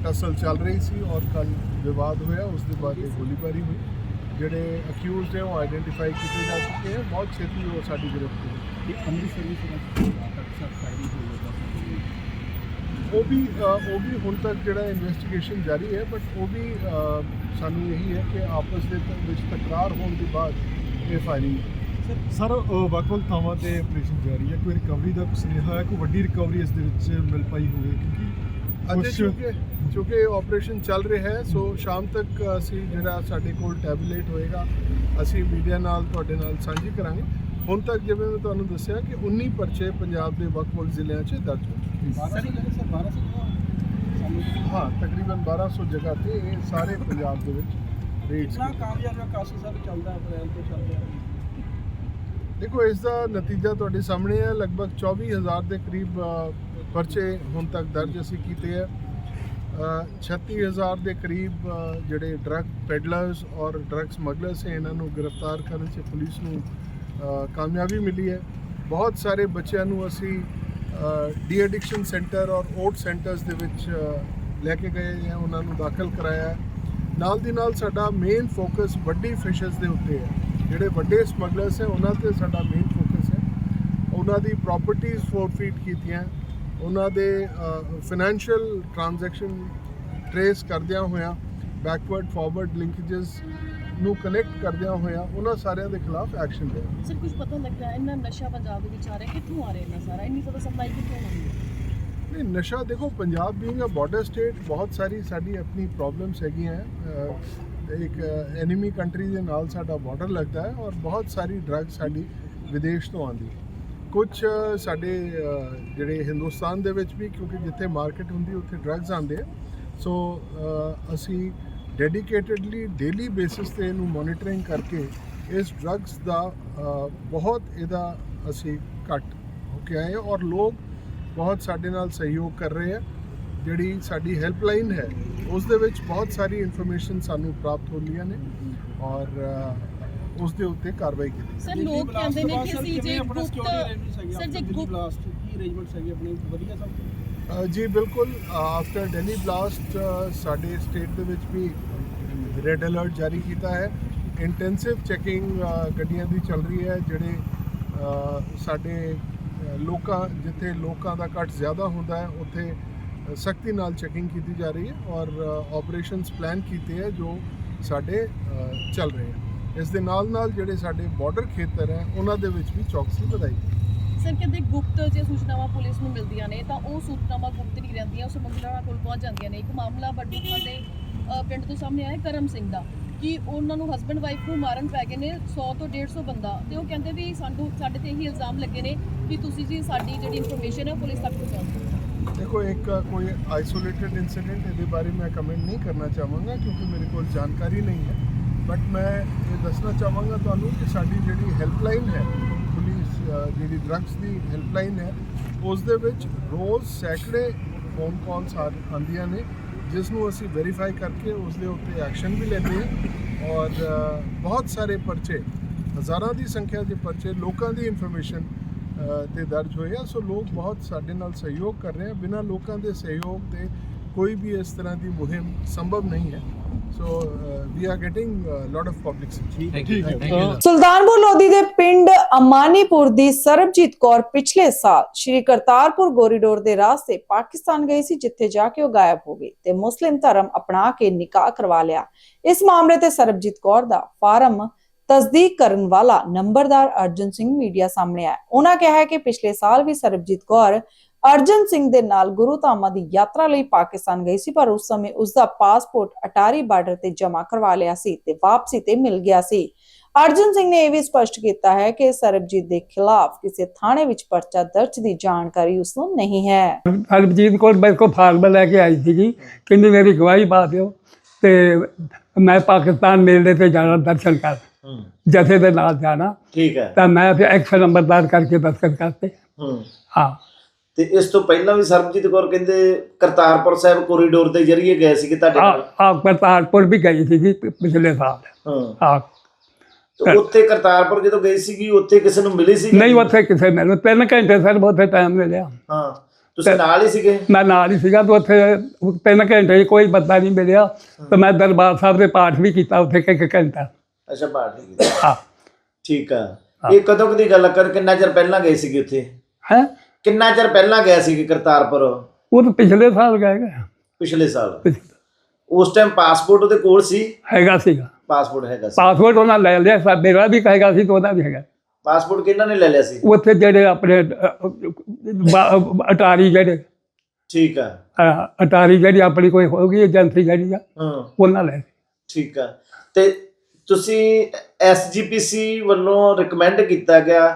ਟਸਲ ਚੱਲ ਰਹੀ ਸੀ ਔਰ ਕੱਲ ਵਿਵਾਦ ਹੋਇਆ। ਉਸ ਦੇ ਬਾਅਦ ਇਹ ਗੋਲੀਬਾਰੀ ਹੋਈ। ਜਿਹੜੇ ਅਕਿਊਜ਼ਡ ਹੈ ਉਹ ਆਇਡੈਂਟੀਫਾਈ ਕੀਤੇ ਜਾ ਚੁੱਕੇ ਹੈ। ਬਹੁਤ ਛੇਤੀ ਉਹ ਸਾਡੀ ਗ੍ਰਿਫਤ ਹੋਈ। ਇਹ ਅੰਮ੍ਰਿਤਸਰ ਵਿੱਚ ਫਾਇਰਿੰਗ ਹੋਈ ਹੈ ਉਹ ਵੀ ਉਹ ਵੀ ਹੁਣ ਤੱਕ ਜਿਹੜਾ ਇਨਵੈਸਟੀਗੇਸ਼ਨ ਜਾਰੀ ਹੈ ਬਟ ਉਹ ਵੀ ਸਾਨੂੰ ਇਹੀ ਹੈ ਕਿ ਆਪਸ ਦੇ ਵਿੱਚ ਤਕਰਾਰ ਹੋਣ ਦੇ ਬਾਅਦ ਇਹ ਫਾਇਰਿੰਗ ਸਰ ਵੱਖ-ਵੱਖ ਥਾਵਾਂ ਤੇ ਆਪਰੇਸ਼ਨ ਜਾਰੀ ਹੈ। ਕੋਈ ਰਿਕਵਰੀ ਦਾ ਸੁਨੇਹਾ ਹੈ? ਕੋਈ ਵੱਡੀ ਰਿਕਵਰੀ ਇਸ ਦੇ ਵਿੱਚ ਮਿਲ ਪਾਈ ਹੋਵੇ? ਕਿਉਂਕਿ ਅਜੇ ਚੁੱਕੇ ਆਪਰੇਸ਼ਨ ਚੱਲ ਰਿਹਾ ਹੈ ਸੋ ਸ਼ਾਮ ਤੱਕ ਅਸੀਂ ਜਿਹੜਾ ਸਾਡੇ ਕੋਲ ਟੈਬਲੇਟ ਹੋਏਗਾ ਅਸੀਂ ਮੀਡੀਆ ਨਾਲ ਤੁਹਾਡੇ ਨਾਲ ਸਾਂਝੀ ਕਰਾਂਗੇ। ਹੁਣ ਤੱਕ ਜਿਵੇਂ ਮੈਂ ਤੁਹਾਨੂੰ ਦੱਸਿਆ ਕਿ 19 ਪਰਚੇ ਪੰਜਾਬ ਦੇ ਵੱਖ-ਵੱਖ ਜ਼ਿਲ੍ਹਿਆਂ 'ਚ ਦਰਜ ਹੋ ਚੁੱਕੇ 12 ਸਰ 12 ਹਾਂ ਤਕਰੀਬਨ 1200 ਜਗ੍ਹਾ ਤੇ ਇਹ ਸਾਰੇ ਪੰਜਾਬ ਦੇ ਵਿੱਚ ਰੇਟਸ ਕਿੰਨਾ ਕਾਮਯਾਬ ਕਾਸੀ ਸਾਹਿਬ ਚੱਲਦਾ ਅਪ੍ਰੈਲ ਤੋਂ ਚੱਲਦਾ ਦੇਖੋ ਇਸ ਦਾ ਨਤੀਜਾ ਤੁਹਾਡੇ ਸਾਹਮਣੇ ਹੈ। ਲਗਭਗ 24000 ਦੇ ਕਰੀਬ ਪਰਚੇ ਹੁਣ ਤੱਕ ਦਰਜ ਅਸੀਂ ਕੀਤੇ ਹੈ। ਅ, 36000 ਦੇ ਕਰੀਬ ਜਿਹੜੇ ਡਰੱਗ ਪੈਡਲਰਸ ਔਰ ਡਰੱਗ ਸਮਗਲਰਸ ਹੈ ਇਹਨਾਂ ਨੂੰ ਗ੍ਰਿਫਤਾਰ ਕਰਨ 'ਚ ਪੁਲਿਸ ਨੂੰ ਕਾਮਯਾਬੀ ਮਿਲੀ ਹੈ। ਬਹੁਤ ਸਾਰੇ ਬੱਚਿਆਂ ਨੂੰ ਅਸੀਂ ਡੀ ਐਡਿਕਸ਼ਨ ਸੈਂਟਰ ਔਰ ਓਟ ਸੈਂਟਰਸ ਦੇ ਵਿੱਚ ਲੈ ਕੇ ਗਏ ਹਾਂ ਉਹਨਾਂ ਨੂੰ ਦਾਖਲ ਕਰਾਇਆ ਨਾਲ ਦੀ ਨਾਲ ਸਾਡਾ ਮੇਨ ਫੋਕਸ ਵੱਡੀ ਫਿਸ਼ਰਸ ਦੇ ਉੱਤੇ ਹੈ। ਜਿਹੜੇ ਵੱਡੇ ਸਮਗਲਰਸ ਹੈ, ਉਹਨਾਂ ਤੇ ਸਾਡਾ ਮੇਨ ਫੋਕਸ ਹੈ। ਉਹਨਾਂ ਦੀ ਪ੍ਰਾਪਰਟੀਆਂ ਫੋਰਫੀਟ ਕੀਤੀਆਂ। ਉਹਨਾਂ ਦੇ ਫਾਈਨੈਂਸ਼ੀਅਲ ਟ੍ਰਾਂਜੈਕਸ਼ਨ ਟਰੇਸ ਕਰਦਿਆਂ ਹੋਇਆਂ ਬੈਕਵਰਡ ਫਾਰਵਰਡ ਲਿੰਕੇजेस ਨੂੰ ਕਨੈਕਟ ਕਰਦਿਆਂ ਹੋਇਆਂ ਉਹਨਾਂ ਸਾਰਿਆਂ ਦੇ ਖਿਲਾਫ ਐਕਸ਼ਨ ਲਿਆ। ਸਰ ਕੁਝ ਪਤਾ ਲੱਗ ਰਿਹਾ ਇੰਨਾ ਨਸ਼ਾ ਪੰਜਾਬ ਦੇ ਵਿੱਚ ਆ ਰਿਹਾ ਕਿੱਥੋਂ ਆ ਰਿਹਾ ਇੰਨਾ ਸਾਰਾ? ਇੰਨੀ ਜ਼ਿਆਦਾ ਸਪਲਾਈ ਕਿੱਥੋਂ ਆਉਂਦੀ ਹੈ? ਨਹੀਂ ਨਸ਼ਾ ਦੇਖੋ Punjab being a border state ਬਹੁਤ ਸਾਰੀ ਸਾਡੀ ਆਪਣੀ ਪ੍ਰੋਬਲਮਸ ਹੈਗੀਆਂ ਹੈ। ਇੱਕ ਐਨੀਮੀ ਕੰਟਰੀ ਦੇ ਨਾਲ ਸਾਡਾ ਬਾਰਡਰ ਲੱਗਦਾ ਹੈ ਔਰ ਬਹੁਤ ਸਾਰੀ ਡਰੱਗ ਸਾਡੀ ਵਿਦੇਸ਼ ਤੋਂ ਆਉਂਦੀ ਹੈ। ਕੁਝ ਸਾਡੇ ਜਿਹੜੇ ਹਿੰਦੁਸਤਾਨ ਦੇ ਵਿੱਚ ਵੀ ਕਿਉਂਕਿ ਜਿੱਥੇ ਮਾਰਕੀਟ ਹੁੰਦੀ ਉੱਥੇ ਡਰੱਗਸ ਆਉਂਦੇ ਸੋ ਅਸੀਂ ਡੈਡੀਕੇਟਿਡਲੀ ਡੇਲੀ ਬੇਸਿਸ ਤੇ ਇਹਨੂੰ ਮੋਨੀਟਰਿੰਗ ਕਰਕੇ ਇਸ ਡਰੱਗਸ ਦਾ ਬਹੁਤ ਇਹਦਾ ਅਸੀਂ ਘੱਟ ਹੋ ਕੇ ਆਏ ਹਾਂ ਔਰ ਲੋਕ ਬਹੁਤ ਸਾਡੇ ਨਾਲ ਸਹਿਯੋਗ ਕਰ ਰਹੇ ਆ। ਜਿਹੜੀ ਸਾਡੀ ਹੈਲਪਲਾਈਨ ਹੈ ਉਸ ਦੇ ਵਿੱਚ ਬਹੁਤ ਸਾਰੀ ਇਨਫੋਰਮੇਸ਼ਨ ਸਾਨੂੰ ਪ੍ਰਾਪਤ ਹੁੰਦੀਆਂ ਨੇ ਔਰ ਉਸ ਦੇ ਉੱਤੇ ਕਾਰਵਾਈ ਕੀਤੀ ਸਰ ਲੋਕ ਕਹਿੰਦੇ ਨੇ ਕਿ ਅਸੀਂ ਜੇ ਗੁਪਤ ਸਰ ਜੇ ਗੁਪਤ ਬਲਾਸਟ ਕੀ ਅਰੇਂਜਮੈਂਟਸ ਹੈਗੇ ਆਪਣੇ? ਵਧੀਆ ਸਭ ਜੀ, ਬਿਲਕੁਲ ਆਫਟਰ ਡੈਲੀ ਬਲਾਸਟ ਸਾਡੇ ਸਟੇਟ ਦੇ ਵਿੱਚ ਵੀ ਰੈੱਡ ਅਲਰਟ ਜਾਰੀ ਕੀਤਾ ਹੈ। ਇੰਟੈਂਸਿਵ ਚੈਕਿੰਗ ਗੱਡੀਆਂ ਦੀ ਚੱਲ ਰਹੀ ਹੈ, ਜਿਹੜੇ ਸਾਡੇ ਲੋਕਾਂ, ਜਿੱਥੇ ਲੋਕਾਂ ਦਾ ਘੱਟ ਜ਼ਿਆਦਾ ਹੁੰਦਾ ਹੈ, ਉੱਥੇ ਸਖਤੀ ਨਾਲ ਚੈਕਿੰਗ ਕੀਤੀ ਜਾ ਰਹੀ ਹੈ ਔਰ ਆਪਰੇਸ਼ਨਸ ਪਲਾਨ ਕੀਤੇ ਹੈ, ਜੋ ਸਾਡੇ ਚੱਲ ਰਹੇ ਹੈ। ਇਸ ਦੇ ਨਾਲ ਨਾਲ ਜਿਹੜੇ ਸਾਡੇ ਬਾਰਡਰ ਖੇਤਰ ਹੈ, ਉਹਨਾਂ ਦੇ ਵਿੱਚ ਵੀ ਚੌਕਸੀ ਵਧਾਈ ਗਈ ਸਰ, ਕਹਿੰਦੇ ਗੁਪਤ ਜੇ ਸੂਚਨਾਵਾਂ ਪੁਲਿਸ ਨੂੰ ਮਿਲਦੀਆਂ ਨੇ, ਤਾਂ ਉਹ ਸੂਚਨਾਵਾਂ ਗੁਪਤ ਨਹੀਂ ਰਹਿੰਦੀਆਂ ਉਹ ਸਮਗਲਰਾਂ ਕੋਲ ਪਹੁੰਚ ਜਾਂਦੀਆਂ ਨੇ। ਇੱਕ ਮਾਮਲਾ ਬੜਦੁੱਖਾਂ ਦੇ ਪਿੰਡ ਤੋਂ ਸਾਹਮਣੇ ਆਇਆ ਕਰਮ ਸਿੰਘ ਦਾ, ਕਿ ਉਹਨਾਂ ਨੂੰ ਹਸਬੰਡ ਵਾਈਫ ਨੂੰ ਮਾਰਨ ਪੈ ਗਏ ਨੇ 100 ਤੋਂ 150 ਬੰਦਾ। ਤੇ ਉਹ ਕਹਿੰਦੇ ਵੀ ਸਾਨੂੰ, ਸਾਡੇ ਤੇ ਇਹੀ ਇਲਜ਼ਾਮ ਲੱਗੇ ਨੇ ਕਿ ਤੁਸੀਂ ਜੀ ਸਾਡੀ ਜਿਹੜੀ ਇਨਫੋਰਮੇਸ਼ਨ ਹੈ ਪੁਲਿਸ ਤੱਕ ਪਹੁੰਚਾਓ। ਦੇਖੋ, ਇੱਕ ਕੋਈ ਆਈਸੋਲੇਟਡ ਇਨਸੀਡੈਂਟ ਇਹਦੇ ਬਾਰੇ ਮੈਂ ਕਮੈਂਟ ਨਹੀਂ ਕਰਨਾ ਚਾਹਾਂਗਾ, ਕਿਉਂਕਿ ਮੇਰੇ ਕੋਲ ਜਾਣਕਾਰੀ ਨਹੀਂ ਹੈ। ਬਟ ਮੈਂ ਇਹ ਦੱਸਣਾ ਚਾਹਾਂਗਾ ਤੁਹਾਨੂੰ ਕਿ ਸਾਡੀ ਜਿਹੜੀ ਹੈਲਪਲਾਈਨ ਹੈ ਜਿਹੜੀ ਡਰੱਗਸ ਦੀ ਹੈਲਪਲਾਈਨ ਹੈ ਉਸ ਦੇ ਵਿੱਚ ਰੋਜ਼ ਸੈਂਕੜੇ ਫੋਨ ਕਾਲਸ ਆਉਂਦੀਆਂ ਨੇ ਜਿਸ ਨੂੰ ਅਸੀਂ ਵੈਰੀਫਾਈ ਕਰਕੇ ਉਸ ਦੇ ਉੱਤੇ ਐਕਸ਼ਨ ਵੀ ਲੈਂਦੇ ਹਾਂ ਔਰ ਬਹੁਤ ਸਾਰੇ ਪਰਚੇ, ਹਜ਼ਾਰਾਂ ਦੀ ਸੰਖਿਆ ਦੇ ਪਰਚੇ ਲੋਕਾਂ ਦੀ ਇਨਫੋਰਮੇਸ਼ਨ ਤੇ ਦਰਜ ਹੋਏ ਆ। ਸੋ ਲੋਕ ਬਹੁਤ ਸਾਡੇ ਨਾਲ ਸਹਿਯੋਗ ਕਰ ਰਹੇ ਆ। ਬਿਨਾਂ ਲੋਕਾਂ ਦੇ ਸਹਿਯੋਗ ਦੇ ਕੋਈ ਵੀ ਇਸ ਤਰ੍ਹਾਂ ਦੀ ਮੁਹਿੰਮ ਸੰਭਵ ਨਹੀਂ ਹੈ। So we are getting lot of publicity ਠੀਕ ਹੈ ਸੁਲਤਾਨਪੁਰ ਲੋਧੀ ਦੇ ਪਿੰਡ ਅਮਾਨੀਪੁਰ ਦੀ ਸਰਬਜੀਤ ਕੌਰ ਪਿਛਲੇ ਸਾਲ ਸ਼੍ਰੀ ਕਰਤਾਰਪੁਰ ਕੋਰੀਡੋਰ ਦੇ ਰਾਸਤੇ ਪਾਕਿਸਤਾਨ ਗਈ ਸੀ ਜਿੱਥੇ ਜਾ ਕੇ ਉਹ ਗਾਇਬ ਹੋ ਗਈ ਤੇ ਮੁਸਲਿਮ ਧਰਮ ਅਪਣਾ ਕੇ ਨਿਕਾਹ ਕਰਵਾ ਲਿਆ। ਇਸ ਮਾਮਲੇ ਤੇ ਸਰਬਜੀਤ ਕੌਰ ਦਾ ਫਾਰਮ ਤਸਦੀਕ ਕਰਨ ਵਾਲਾ ਨੰਬਰਦਾਰ ਅਰਜਨ ਸਿੰਘ ਮੀਡੀਆ ਸਾਹਮਣੇ ਆਇਆ। ਉਹਨਾਂ ਕਿਹਾ ਹੈ ਕਿ ਪਿਛਲੇ ਸਾਲ ਵੀ ਸਰਬਜੀਤ ਕੌਰ ਅਰਜਨ ਸਿੰਘ ਦੇ ਨਾਲ ਗੁਰੂ ਧਾਮਾਂ ਦੀ ਯਾਤਰਾ ਲਈ ਪਾਕਿਸਤਾਨ ਗਈ ਸੀ ਪਰ ਉਸ ਸਮੇਂ ਉਸ ਦਾ ਪਾਸਪੋਰਟ ਅਟਾਰੀ ਬਾਰਡਰ ਤੇ ਜਮ੍ਹਾਂ ਕਰਵਾ ਲਿਆ ਸੀ ਤੇ ਵਾਪਸੀ ਤੇ ਮਿਲ ਗਿਆ ਸੀ। ਅਰਜਨ ਸਿੰਘ ਨੇ ਇਹ ਵੀ ਸਪਸ਼ਟ ਕੀਤਾ ਹੈ ਕਿ ਸਰਬਜੀਤ ਦੇ ਖਿਲਾਫ ਕਿਸੇ ਥਾਣੇ ਵਿੱਚ ਪਰਚਾ ਦਰਜ ਦੀ ਜਾਣਕਾਰੀ ਉਸ ਨੂੰ ਨਹੀਂ ਹੈ। ਹਰਜੀਤ ਕੌਰ ਮੇਰੇ ਕੋਲ ਫਾਰਮ ਲੈ ਕੇ ਆਈ ਸੀਗੀ ਕਹਿੰਦੀ ਮੇਰੀ ਗਵਾਹੀ ਪਾ ਦਿਓ ਤੇ ਮੈਂ ਪਾਕਿਸਤਾਨ ਮੇਲੇ ਤੇ ਜਾਣਾ ਦਰਸ਼ਨ ਕਰ। ਜਥੇ ਦੇ ਨਾਲ ਜਾਣਾ। ਠੀਕ ਹੈ। ਤਾਂ ਮੈਂ ਫਿਰ ਐਕਸ਼ਨ ਨੰਬਰਦਾਰ ਕਰਕੇ ਦਸਤਖਤ ਕਰਤੇ। ਹੂੰ। ਹਾਂ। ਤੇ ਇਸ ਤੋਂ ਪਹਿਲਾਂ ਵੀ ਸਰਬਜੀਤ ਕੌਰ ਕਹਿੰਦੇ ਕਰਤਾਰਪੁਰ ਸਾਹਿਬ ਕੋਰੀਡੋਰ ਦੇ ਜ਼ਰੀਏ ਗਏ ਸੀ ਕਿ ਤੁਹਾਡੇ ਆ ਨਾਲ? ਆ ਕਰਤਾਰਪੁਰ ਵੀ ਗਈ ਪ- ਪਿਛਲੇ ਸਾਲ। ਹਾਂ। ਤੇ ਉੱਥੇ ਕਰਤਾਰਪੁਰ ਜਦੋਂ ਗਈ ਸੀਗੀ ਉੱਥੇ ਕਿਸੇ ਨੂੰ ਮਿਲੀ ਸੀ ਨਹੀਂ ਉੱਥੇ ਕਿਸੇ ਮੈਨੂੰ ਤਿੰਨ ਘੰਟੇ ਸਰ ਉੱਥੇ ਟਾਈਮ ਮਿਲਿਆ। ਹਾਂ। ਤੁਸੀਂ ਨਾਲ ਹੀ ਸੀਗੇ? ਮੈਂ ਨਾਲ ਹੀ ਸੀਗਾ ਤੇ ਉੱਥੇ ਤਿੰਨ ਘੰਟੇ ਕੋਈ ਬੰਦਾ ਨਹੀਂ ਮਿਲਿਆ। ਤੇ ਮੈਂ ਦਰਬਾਰ ਸਾਹਿਬ ਦੇ ਪਾਠ ਵੀ ਕੀਤਾ ਉੱਥੇ ਇੱਕ ਘੰਟਾ। ਅੱਛਾ ਬਾਤ ਠੀਕ ਹਾਂ। ਠੀਕ ਆ। ਇਹ ਕਦੋਂ ਕੁ ਦੀ ਗੱਲ ਕਰ ਕਿੰਨਾ ਚਿਰ ਪਹਿਲਾਂ ਗਏ ਸੀਗੇ ਉੱਥੇ? ਹੈ? ਕਿੰਨਾ ਚਿਰ ਪਹਿਲਾਂ ਗਿਆ ਸੀ ਕਰਤਾਰਪੁਰ? ਉਹ ਤਾਂ ਪਿਛਲੇ ਸਾਲ ਗਏ ਗਏ। ਪਿਛਲੇ ਸਾਲ। ਉਸ ਟਾਈਮ ਪਾਸਪੋਰਟ ਉਹਦੇ ਕੋਲ ਸੀ? ਹੈਗਾ ਸੀਗਾ। ਪਾਸਪੋਰਟ ਹੈਗਾ ਸੀ। ਪਾਸਪੋਰਟ ਉਹਨਾਂ ਲੈ ਲਿਆ ਸਾ ਮੇਰਾ ਵੀ ਕਹੇਗਾ ਸੀ ਤੇ ਉਹਦਾ ਵੀ ਹੈਗਾ। ਪਾਸਪੋਰਟ ਕਿਹਨਾਂ ਨੇ ਲੈ ਲਿਆ ਸੀ? ਉੱਥੇ ਜਿਹੜੇ ਆਪਣੇ ਅਟਾਰੀ ਜਿਹੜੇ। ਠੀਕ ਆ। ਅਟਾਰੀ ਜਿਹੜੀ ਆਪਣੀ ਕੋਈ ਹੋਊਗੀ ਏਜੰਸੀ ਜਿਹੜੀ ਆ ਹਾਂ। ਉਹਨਾਂ ਲੈ। ਠੀਕ ਆ। ਤੇ ਤੁਸੀਂ ਐਸਜੀਪੀਸੀ ਵੱਲੋਂ ਰეკਮੈਂਡ ਕੀਤਾ ਗਿਆ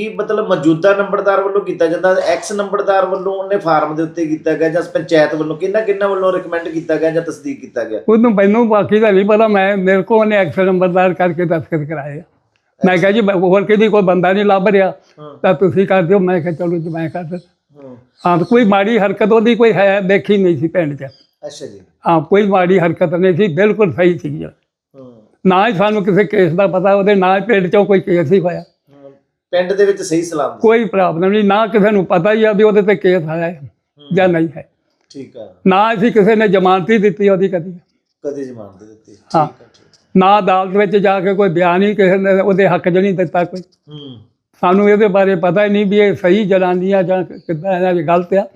ਕੀ ਮਤਲਬ ਮੌਜੂਦਾ ਨੰਬਰਦਾਰ ਵੱਲੋਂ ਕੀਤਾ ਜਾਂਦਾ? ਐਕਸ ਨੰਬਰਦਾਰ ਵੱਲੋਂ ਉਹਨੇ ਫਾਰਮ ਦੇ ਉੱਤੇ ਕੀਤਾ ਗਿਆ ਜਾਂ ਪੰਚਾਇਤ ਵੱਲੋਂ? ਕਿੰਨਾ ਕਿੰਨਾ ਵੱਲੋਂ ਰეკਮੈਂਡ ਕੀਤਾ ਗਿਆ ਜਾਂ ਤਸਦੀਕ ਕੀਤਾ ਗਿਆ? ਉਹਨੂੰ ਮੈਨੂੰ ਬਾਕੀ ਦਾ ਨਹੀਂ ਪਤਾ। ਮੈਂ ਮੇਰੇ ਕੋਲ ਉਹਨੇ ਐਕਸਲ ਨੰਬਰਦਾਰ ਕਰਕੇ ਦਸਤਖਤ ਕਰਾਏ। ਮੈਂ ਕਿਹਾ ਜੀ ਹੋਰ ਕਿਹਦੀ ਕੋਈ ਬੰਦਾ ਨਹੀਂ ਲੱਭ ਰਿਹਾ। ਤਾਂ ਤੁਸੀਂ ਕਰ ਦਿਓ। ਮੈਂ ਕਿਹਾ ਚਲੋ ਜੀ ਮੈਂ ਕਰ ਦਿੰਦਾ। ਹਾਂ। ਕੋਈ ਮਾੜੀ ਹਰਕਤ ਉਹਦੀ ਕੋਈ ਹੈ ਦੇਖੀ ਨਹੀਂ ਸੀ ਪਿੰਡ 'ਚ। ਅੱਛਾ ਜੀ। ਹਾਂ ਕੋਈ ਮਾੜੀ ਹਰਕਤ ਨਹੀਂ ਸੀ। ਬਿਲਕੁਲ ਸਹੀ ਸੀ ਨਾ ਹੀ ਸਾਨੂੰ ਕਿਸੇ ਕੇਸ ਦਾ ਪਤਾ ਉਹਦੇ ਨਾ ਹੀ ਪਿੰਡ 'ਚੋਂ ਕੋਈ ਕੇਸ ਹੀ ਹੋਇਆ। ਪਿੰਡ ਦੇ ਵਿੱਚ ਸਹੀ ਸਲਾਮ ਸੀ। ਕੋਈ ਪ੍ਰੋਬਲਮ ਨਹੀਂ ਨਾ ਕਿਸੇ ਨੂੰ ਪਤਾ ਹੀ ਆ ਵੀ ਉਹਦੇ ਤੇ ਕੇਸ ਆਇਆ ਹੈ ਜਾਂ ਨਹੀਂ ਹੈ। ਠੀਕ ਆ। ਨਾ ਅਸੀਂ ਕਿਸੇ ਨੇ ਜ਼ਮਾਨਤ ਹੀ ਦਿੱਤੀ ਉਹਦੀ ਕਦੀ। ਕਦੇ ਜ਼ਮਾਨਤ ਦਿੱਤੀ। ਠੀਕ। ਆ ਨਾ ਅਦਾਲਤ ਵਿੱਚ ਜਾ ਕੇ ਕੋਈ ਬਿਆਨ ਹੀ ਕਿਸੇ ਨੇ ਉਹਦੇ ਹੱਕ 'ਚ ਨਹੀਂ ਦਿੱਤਾ ਕੋਈ। ਹੂੰ। ਸਾਨੂੰ ਇਹਦੇ ਬਾਰੇ ਪਤਾ ਹੀ ਨਹੀਂ ਵੀ ਇਹ ਸਹੀ ਜਨਾਨੀ ਆ ਜਾਂ ਕਿੱਦਾਂ ਇਹਨਾਂ ਦੀ ਗਲਤ ਆ।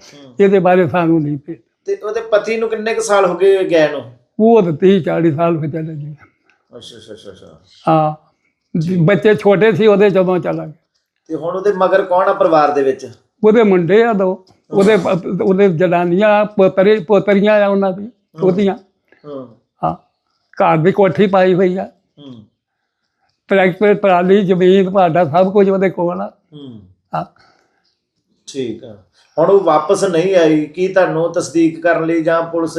ਇਹਦੇ ਬਾਰੇ ਸਾਨੂੰ ਨਹੀਂ ਪਤਾ। ਤੇ ਉਹਦੇ ਪਤੀ ਨੂੰ ਕਿੰਨੇ ਕੁ ਸਾਲ ਹੋ ਗਏ ਗਏ ਨੂੰ? ਉਹ ਤਾਂ 30 40 ਸਾਲ ਹੋ ਚਲੇ ਗਏ ਅੱਛਾ ਅੱਛਾ ਅੱਛਾ, ਹਾਂ। ਜੀ, ਬੱਚੇ ਛੋਟੇ ਸੀ ਉਹਦੇ ਜਦੋਂ ਚਲਾ ਗਿਆ। ਤੇ ਹੁਣ ਉਹਦੇ ਮਗਰ ਕੌਣ ਆ ਪਰਿਵਾਰ ਦੇ ਵਿੱਚ? ਉਹਦੇ ਮੁੰਡੇ ਆ ਦੋ। ਉਹਦੇ ਉਹਦੇ ਜਨਾਨੀਆਂ ਪੋਤਰੇ ਪੋਤਰੀਆਂ ਆ ਉਹਨਾਂ ਦੀ ਉਹਦੀਆਂ। ਹੂੰ। ਹਾਂ। ਘਰ ਦੀ ਕੋਠੀ ਪਾਈ ਹੋਈ ਆ। ਹੂੰ। ਟਰੈਕਟਰ ਟਰਾਲੀ ਜ਼ਮੀਨ ਭਾਡਾ ਸਭ ਕੁਝ ਉਹਦੇ ਕੋਲ ਆ। ਹੂੰ। ਹਾਂ। ਠੀਕ ਆ। ਹੁਣ ਉਹ ਵਾਪਸ ਨਹੀਂ ਆਈ ਕੀ ਤੁਹਾਨੂੰ ਤਸਦੀਕ ਕਰਨ ਲਈ ਜਾਂ ਪੁਲਿਸ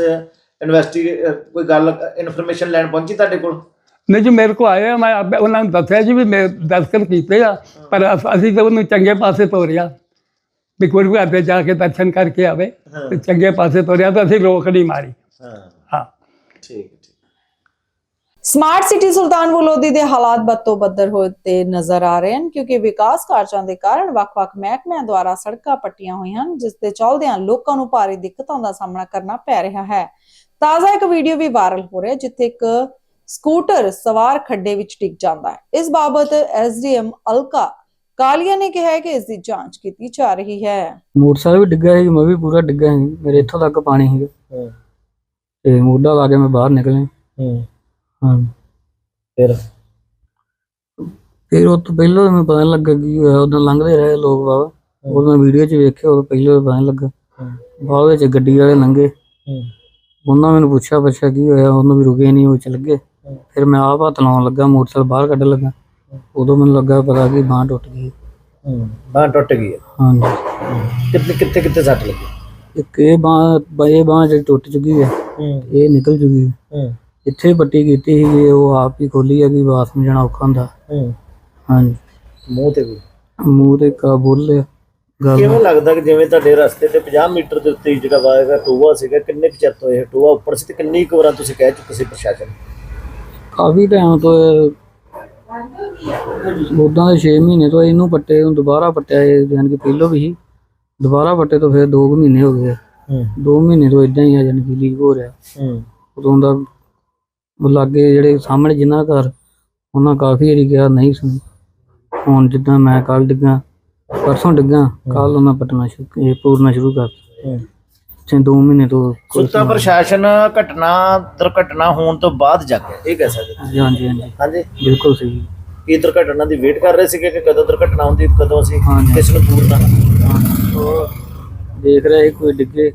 ਇਨਵੈਸਟੀ ਕੋਈ ਗੱਲ ਇਨਫੋਰਮੇਸ਼ਨ ਲੈਣ ਪਹੁੰਚੀ ਤੁਹਾਡੇ ਕੋਲ? ਨਹੀਂ ਜੀ ਮੇਰੇ ਕੋ ਆਏ ਆ ਮੈਂ ਆਪੇ ਉਹਨਾਂ ਨੂੰ ਦੱਸਿਆ ਜੀ ਵੀ ਮੈਂ ਦਸਤਖਤ ਕੀਤੇ ਆ ਪਰ ਅਸ- ਅਸੀਂ ਤਾਂ ਉਹਨੂੰ ਚੰਗੇ ਪਾਸੇ ਤੋਰਿਆ। ਵੀ ਗੁਰੂ ਤੇ ਜਾ ਕੇ ਦਰਸ਼ਨ ਕਰਕੇ ਆਵੇ ਤੇ ਚੰਗੇ ਪਾਸੇ ਤੋਰਿਆ ਤਾਂ ਅਸੀਂ ਰੋਕ ਨਹੀਂ ਮਾਰੀ। ਹਾਂ। ਹਾਂ। ਠੀਕ ਠੀਕ। ਸਮਾਰਟ ਸਿਟੀ ਸੁਲਤਾਨਪੁਰ ਲੋਧੀ ਦੇ ਹਾਲਾਤ ਬੱਤੋ ਬੱਦਰ ਹੋਏ ਤੇ ਨਜ਼ਰ ਆ ਰਹੇ ਹਨ ਕਿਉਂਕਿ ਵਿਕਾਸ ਕਾਰਜਾਂ ਦੇ ਕਾਰਨ ਵੱਖ-ਵੱਖ ਮਹਿਕਮਿਆਂ ਦੁਆਰਾ ਸੜਕਾਂ ਪੱਟੀਆਂ ਹੋਈਆਂ ਹਨ ਜਿਸ ਦੇ ਚੱਲਦਿਆਂ ਲੋਕਾਂ ਨੂੰ ਭਾਰੀ ਦਿੱਕਤਾਂ ਦਾ ਸਾਹਮਣਾ ਕਰਨਾ ਪੈ ਰਿਹਾ ਹੈ। ਤਾਜ਼ਾ ਇੱਕ ਵੀਡੀਓ ਵੀ ਵਾਇਰਲ ਹੋ ਰਿਹਾ ਹੈ ਜਿੱਥੇ ਇੱਕ ਸਕੂਟਰ ਸਵਾਰ ਖੱਡੇ ਵਿੱਚ ਡਿੱਗ ਜਾਂਦਾ ਹੈ। ਇਸ ਬਾਬਤ ਐਸਡੀਐਮ ਅਲਕਾ ਕਾਲੀਆ ਨੇ ਕਿਹਾ ਹੈ ਕਿ ਇਸ ਦੀ ਜਾਂਚ ਕੀਤੀ ਜਾ ਰਹੀ ਹੈ। ਮੋਟਰਸਾਈਕਲ ਵੀ ਡਿੱਗਾ ਸੀ ਮੈਂ ਵੀ ਪੂਰਾ ਡਿੱਗਾ ਸੀ। ਮੇਰੇ ਇੱਥੋਂ ਤੱਕ ਪਾਣੀ ਸੀ ਹੂੰ। ਤੇ ਮੋਢਾ ਲਾ ਕੇ ਮੈਂ ਬਾਹਰ ਨਿਕਲਿਆ। ਹੂੰ। ਹਾਂ। ਫਿਰ? ਫਿਰ ਉਹ ਤੋਂ ਪਹਿਲਾਂ ਮੈਨੂੰ ਪਤਾ ਨੀ ਲੱਗਾ ਕੀ ਹੋਇਆ। ਉਦੋਂ ਲੰਘਦੇ ਰਹੇ ਲੋਕ ਬਾਬਾ। ਉਹ ਮੈਂ ਵੀਡੀਓ 'ਚ ਵੇਖਿਆ ਉਹ ਪਹਿਲਾਂ ਪਤਾ ਨੀ ਲੱਗਾ। ਬਾਅਦ ਵਿੱਚ ਗੱਡੀ ਵਾਲੇ ਲੰਘੇ। ਹੂੰ। ਉਹਨਾਂ ਮੈਨੂੰ ਪੁੱਛਿਆ ਪੁੱਛਿਆ ਕੀ ਹੋਇਆ। ਉਹਨੂੰ ਵੀ ਰੁਕੇ ਨਹੀਂ ਉਹ ਚੱਲ ਗਏ ਫਿਰ ਮੈਂ ਆਪ ਹੱਥ ਲਾਉਣ ਲੱਗਾ ਮੋਟਰਸਾਈਕਲ ਬਾਹਰ ਕੱਢਣ ਲੱਗਾ। ਉਦੋਂ ਮੈਨੂੰ ਲੱਗਾ ਪਤਾ ਕਿ ਬਾਂਹ ਟੁੱਟ ਗਈ। ਹੂੰ ਬਾਂਹ ਟੁੱਟ ਗਈ ਹੈ ਹਾਂਜੀ। ਕਿੱਥੇ ਕਿੱਥੇ ਕਿੱਥੇ ਸੱਟ ਲੱਗੀ? ਇੱਕ ਇਹ ਬਾਂਹ ਇਹ ਬਾਂਹ ਜਿਹੜੀ ਟੁੱਟ ਚੁੱਕੀ ਹੈ ਹੂੰ। ਇਹ ਨਿਕਲ ਚੁੱਕੀ ਹੈ ਹੂੰ। ਇੱਥੇ ਪੱਟੀ ਕੀਤੀ ਸੀ ਉਹ ਆਪ ਹੀ ਖੋਲੀ ਹੈ ਕਿ ਬਾਥਰੂਮ ਜਾਣਾ ਔਖਾ ਹੁੰਦਾ। ਹੂੰ। ਹਾਂਜੀ। ਮੂੰਹ ਤੇ ਵੀ। ਮੂੰਹ ਤੇ ਕਾ ਬੋਲਿਆ ਗੱਲ ਕਿਵੇਂ ਲੱਗਦਾ ਕਿ ਜਿਵੇਂ ਤੁਹਾਡੇ ਰਸਤੇ ਤੇ 50 ਮੀਟਰ ਦੇ ਉੱਤੇ ਹੀ ਜਿਹੜਾ ਵਾਏਗਾ ਟੋਆ ਸੀਗਾ ਕਿੰਨੇ ਕੁ ਚਿਰ ਤੋਂ ਇਹ ਟੋਆ ਉੱਪਰ ਸੀ ਤੇ ਕਿੰਨੀ ਕੁ ਵਾਰਾਂ ਤੁਸੀਂ ਕਹਿ ਚੁੱਕੇ ਸੀ ਪ੍ਰਸ਼ਾਸਨ ਨੂੰ? ਕਾਫੀ ਟਾਈਮ ਤੋਂ ਉਦਾਂ ਦੇ 6 ਮਹੀਨੇ ਤੋਂ ਇਹਨੂੰ ਪੱਟੇ ਨੂੰ ਦੁਬਾਰਾ ਪੱਟਿਆ ਇਹ ਜਾਨ ਕਿ ਪਹਿਲੋਂ ਵੀ ਸੀ। ਦੁਬਾਰਾ ਪੱਟੇ ਤੋਂ ਫਿਰ 2 ਮਹੀਨੇ ਹੋ ਗਏ ਹੂੰ। 2 ਮਹੀਨੇ ਤੋਂ ਇਦਾਂ ਹੀ ਆ ਜਾਨ ਕਿ ਲੀਕ ਹੋ ਰਿਹਾ। ਹੂੰ। ਉਦੋਂ ਦਾ ਉਹ ਲਾਗੇ ਜਿਹੜੇ ਸਾਹਮਣੇ ਜਿੰਨਾ ਘਰ ਉਹਨਾਂ ਕਾਫੀ ਏਰੀ ਗਿਆ ਨਹੀਂ ਸੁਣੀ ਹੁਣ ਜਿੱਦਾਂ ਮੈਂ ਕੱਲ ਡਿੱਗਾ ਪਰਸੋਂ ਡਿੱਗਾ ਕੱਲ ਉਹਨਾਂ ਪਟਨਾ ਸ਼ੁਰੂ ਇਹ ਪੂਰਨਾ ਸ਼ੁਰੂ ਕਰ ਹੂੰ। ਤੇ 2 ਮਹੀਨੇ ਤੋਂ ਕੋਈ ਸੁੱਤਾ ਪ੍ਰਸ਼ਾਸਨ ਘਟਨਾ ਦੁਰਘਟਨਾ ਹੋਣ ਤੋਂ ਬਾਅਦ ਜਾਗਿਆ ਇਹ ਕਹਿ ਸਕਦੇ ਹਾਂਜੀ ਹਾਂਜੀ ਹਾਂਜੀ। ਹਾਂਜੀ? ਬਿਲਕੁਲ ਸਹੀ। ਕੀ ਦੁਰਘਟਨਾ ਦੀ ਵੇਟ ਕਰ ਰਹੇ ਸੀਗੇ ਕਿ ਕਦੋਂ ਦੁਰਘਟਨਾ ਹੁੰਦੀ ਕਦੋਂ ਅਸੀਂ ਹਾਂਜੀ। ਕਿਸ ਨੂੰ ਪੂਰਨਾ ਉਹ ਦੇਖ ਰਿਹਾ ਸੀ ਕੋਈ ਡਿੱਗੇ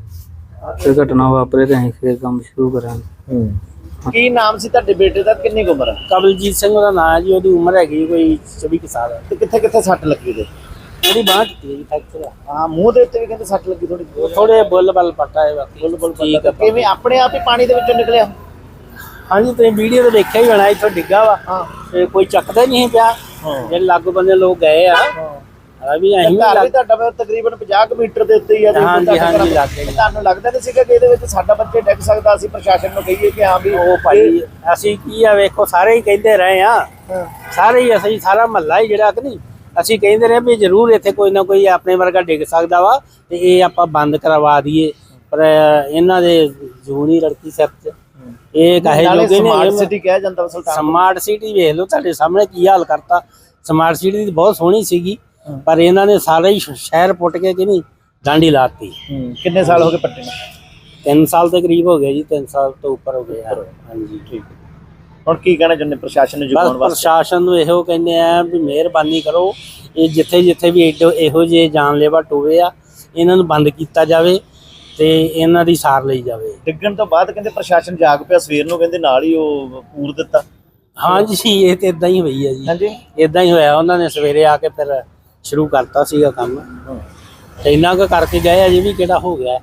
ਤੇ ਘਟਨਾ ਵਾਪਰੇ ਤੇ ਅਸੀਂ ਫੇਰ ਕੰਮ ਸ਼ੁਰੂ ਕਰਾਂਗੇ। ਹੂੰ। ਕੀ ਨਾਮ ਸੀ ਤੁਹਾਡੇ ਬੇਟੇ ਦਾ? ਕਿੰਨੀ ਕੁ ਉਮਰ ਹੈ? ਕਬਲਜੀਤ ਸਿੰਘ ਦਾ ਨਾਂ ਹੈ ਜੀ ਉਹਦੀ ਉਮਰ ਹੈਗੀ ਕੋਈ 24 ਕੁ ਸਾਲ ਹੈ। ਤੇ ਕਿੱਥੇ ਕਿੱਥੇ ਸੱਟ ਲੱਗੀ ਦੇ ਉਹਦੀ ਬਾਂਹ ਟੁੱਟੀ ਜੀ ਫ੍ਰੈਕਚਰ ਹੈ ਹਾਂ ਮੂੰਹ ਦੇ ਉੱਤੇ ਵੀ ਕਹਿੰਦੇ ਸੱਟ ਲੱਗੀ ਥੋੜੀ ਥੋੜੇ ਬੁੱਲ ਬੱਲ ਪੱਟਾ ਹੈ ਬਾਕੀ ਬੁੱਲ ਬੁੱਲ ਠੀਕ ਹੈ ਕਿਵੇਂ ਆਪਣੇ ਆਪ ਹੀ ਪਾਣੀ ਦੇ ਵਿੱਚੋਂ ਨਿਕਲਿਆ? ਹਾਂਜੀ ਤੁਸੀਂ ਵੀਡੀਓ ਤੇ ਦੇਖਿਆ ਹੀ ਹੋਣਾ ਇੱਥੋਂ ਡਿੱਗਾ ਵਾ। ਹਾਂ। ਤੇ ਕੋਈ ਚੱਕਦਾ ਹੀ ਨਹੀਂ ਪਿਆ। ਹਾਂ। ਜਿਹੜੇ ਲਾਗੂ ਬੰਦੇ ਲੋਕ ਗਏ ਆ ਆ ਵੀ ਵੀ ਘਰ ਵੀ ਤੁਹਾਡਾ ਤਕਰੀਬਨ 50 ਕੁ ਮੀਟਰ ਦੇ ਉੱਤੇ ਹੀ ਆ ਜੇ ਹਾਂਜੀ, ਹਾਂਜੀ, ਲਾਗੇ ਹੀ। ਤੁਹਾਨੂੰ ਲੱਗਦਾ ਨਹੀਂ ਸੀਗਾ ਕਿ ਇਹਦੇ ਵਿੱਚ ਸਾਡਾ ਬੱਚੇ ਡਿੱਗ ਸਕਦਾ ਅਸੀਂ ਪ੍ਰਸ਼ਾਸਨ ਨੂੰ ਕਹੀਏ ਕਿ ਹਾਂ ਵੀ ਉਹ ਭਾਈ ਅਸੀਂ ਕੀ ਆ ਵੇਖੋ ਸਾਰੇ ਹੀ ਕਹਿੰਦੇ ਰਹੇ ਆ। ਹਾਂ। ਸਾਰੇ ਹੀ ਅਸੀਂ ਸਾਰਾ ਮਹੱਲਾ ਹੀ ਜਿਹੜਾ ਕਿ ਨਹੀਂ ਅਸੀਂ ਕਹਿੰਦੇ ਰਹੇ ਵੀ ਜ਼ਰੂਰ ਇੱਥੇ ਕੋਈ ਨਾ ਕੋਈ ਆਪਣੇ ਵਰਗਾ ਡਿੱਗ ਸਕਦਾ ਵਾ ਤੇ ਇਹ ਆਪਾਂ ਬੰਦ ਕਰਵਾ ਦਈਏ। ਪਰ ਇਹਨਾਂ ਦੇ ਜੂਨੀ ਲੜਕੀ ਸਿਰ 'ਚ ਇਹ ਕਹੇ ਜੋਗੇ ਸਮਾਰਟ ਨੇ ਸਿਟੀ ਕਿਹਾ ਜਾਂਦਾ ਸੁਲਤਾਨ ਸਮਾਰਟ ਸਿਟੀ ਵੇਖ ਲਓ ਤੁਹਾਡੇ ਸਾਹਮਣੇ ਕੀ ਹਾਲ ਕਰਤਾ। ਸਮਾਰਟ ਸਿਟੀ ਦੀ ਬਹੁਤ ਸੋਹਣੀ ਸੀਗੀ ਪਰ ਇਹਨਾਂ ਨੇ ਸਾਰਾ ਹੀ ਸ਼ਹਿਰ ਪੁੱਟ ਕੇ ਕਿ ਨਹੀਂ ਡਾਂਡੀ ਲਾਤੀ ਕਿੰਨੇ ਸਾਲ ਹੋ ਗਏ ਪੱਟੇ ਨੂੰ? 3 ਸਾਲ ਦੇ ਕਰੀਬ ਹੋ ਗਏ ਜੀ 3 ਸਾਲ ਤੋਂ ਉੱਪਰ ਹੋ ਗਏ। ਹਾਂਜੀ। ਠੀਕ। ਹੁਣ ਕੀ ਕਹਿਣਾ ਚਾਹੁੰਦੇ ਪ੍ਰਸ਼ਾਸਨ ਨੂੰ ਬਸ ਜਗਾਉਣ ਵਾਸਤੇ? ਪ੍ਰਸ਼ਾਸਨ ਨੂੰ ਇਹੋ ਕਹਿੰਦੇ ਆ ਵੀ ਮਿਹਰਬਾਨੀ ਕਰੋ। ਇਹ ਜਿੱਥੇ ਜਿੱਥੇ ਵੀ ਏਡੋ- ਇਹੋ ਜਿਹੇ ਜਾਨਲੇਵਾ ਟੋਵੇ ਆ ਇਹਨਾਂ ਨੂੰ ਬੰਦ ਕੀਤਾ ਜਾਵੇ ਤੇ ਇਹਨਾਂ ਦੀ ਸਾਰ ਲਈ ਜਾਵੇ। ਡਿੱਗਣ ਤੋਂ ਬਾਅਦ ਕਹਿੰਦੇ ਪ੍ਰਸ਼ਾਸਨ ਜਾਗ ਪਿਆ ਸਵੇਰ ਨੂੰ ਕਹਿੰਦੇ ਨਾਲ ਹੀ ਉਹ ਪੂਰ ਦਿੱਤਾ। ਹਾਂਜੀ ਇਹ ਤੇ ਇਦਾਂ ਹੀ ਹੋਈ ਹੈ ਜੀ। ਹਾਂਜੀ। ਇਦਾਂ ਹੀ ਹੋਇਆ ਉਹਨਾਂ ਨੇ ਸਵੇਰੇ ਆ ਕੇ ਫਿਰ ਸ਼ੁਰੂ ਕਰਤਾ ਸੀਗਾ ਕੰਮ। ਤੇ ਇੰਨਾ ਕੁ ਕਰਕੇ ਗਏ ਅਜੇ ਵੀ ਕਿਹੜਾ ਹੋ ਗਿਆ।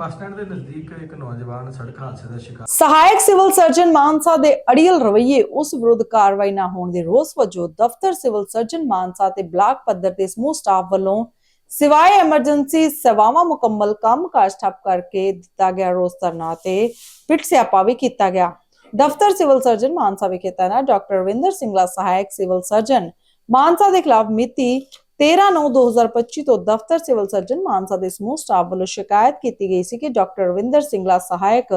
ਬੱਸ ਸਟੈਂਡ ਦੇ ਨਜ਼ਦੀਕ ਇੱਕ ਨੌਜਵਾਨ ਸੜਕ ਹਾਦਸੇ ਦਾ ਸ਼ਿਕਾਰ ਸਹਾਇਕ ਸਿਵਲ ਸਰਜਨ ਮਾਨਸਾ ਦੇ ਅੜੀਅਲ ਰਵੱਈਏ ਉਸ ਵਿਰੁੱਧ ਕਾਰਵਾਈ ਨਾ ਹੋਣ ਦੇ ਰੋਸ ਵਜੋਂ ਦਫ਼ਤਰ ਸਿਵਲ ਸਰਜਨ ਮਾਨਸਾ ਤੇ ਬਲਾਕ ਪੱਧਰ ਤੇ ਸਮੂਹ ਸਟਾਫ ਵੱਲੋਂ ਸਿਵਾਏ ਐਮਰਜੈਂਸੀ ਸੇਵਾਵਾਂ ਮੁਕੰਮਲ ਕੰਮਕਾਜ ਠੱਪ ਕਰਕੇ ਦਿੱਤਾ ਗਿਆ ਰੋਸ ਧਰਨਾ ਤੇ ਪਿੱਟ ਸਿਆਪਾ ਵੀ ਕੀਤਾ ਗਿਆ। ਦਫ਼ਤਰ ਸਿਵਲ ਸਰਜਨ ਮਾਨਸਾ ਵਿਖੇ ਤੈਨਾਤ ਡਾਕਟਰ ਰਵਿੰਦਰ ਸਿੰਘਲਾ ਸਹਾਇਕ ਸਿਵਲ ਸਰਜਨ ਮਾਨਸਾ ਦੇ ਖਿਲਾਫ ਮਿਤੀ 13/9/2025 ਤੋਂ ਦਫ਼ਤਰ ਸਿਵਲ ਸਰਜਨ ਮਾਨਸਾ ਦੇ ਸਮੂਹ ਸਟਾਫ ਵੱਲੋਂ ਸ਼ਿਕਾਇਤ ਕੀਤੀ ਗਈ ਸੀ ਕਿ ਡਾਕਟਰ ਰਵਿੰਦਰ ਸਿੰਘਲਾ ਸਹਾਇਕ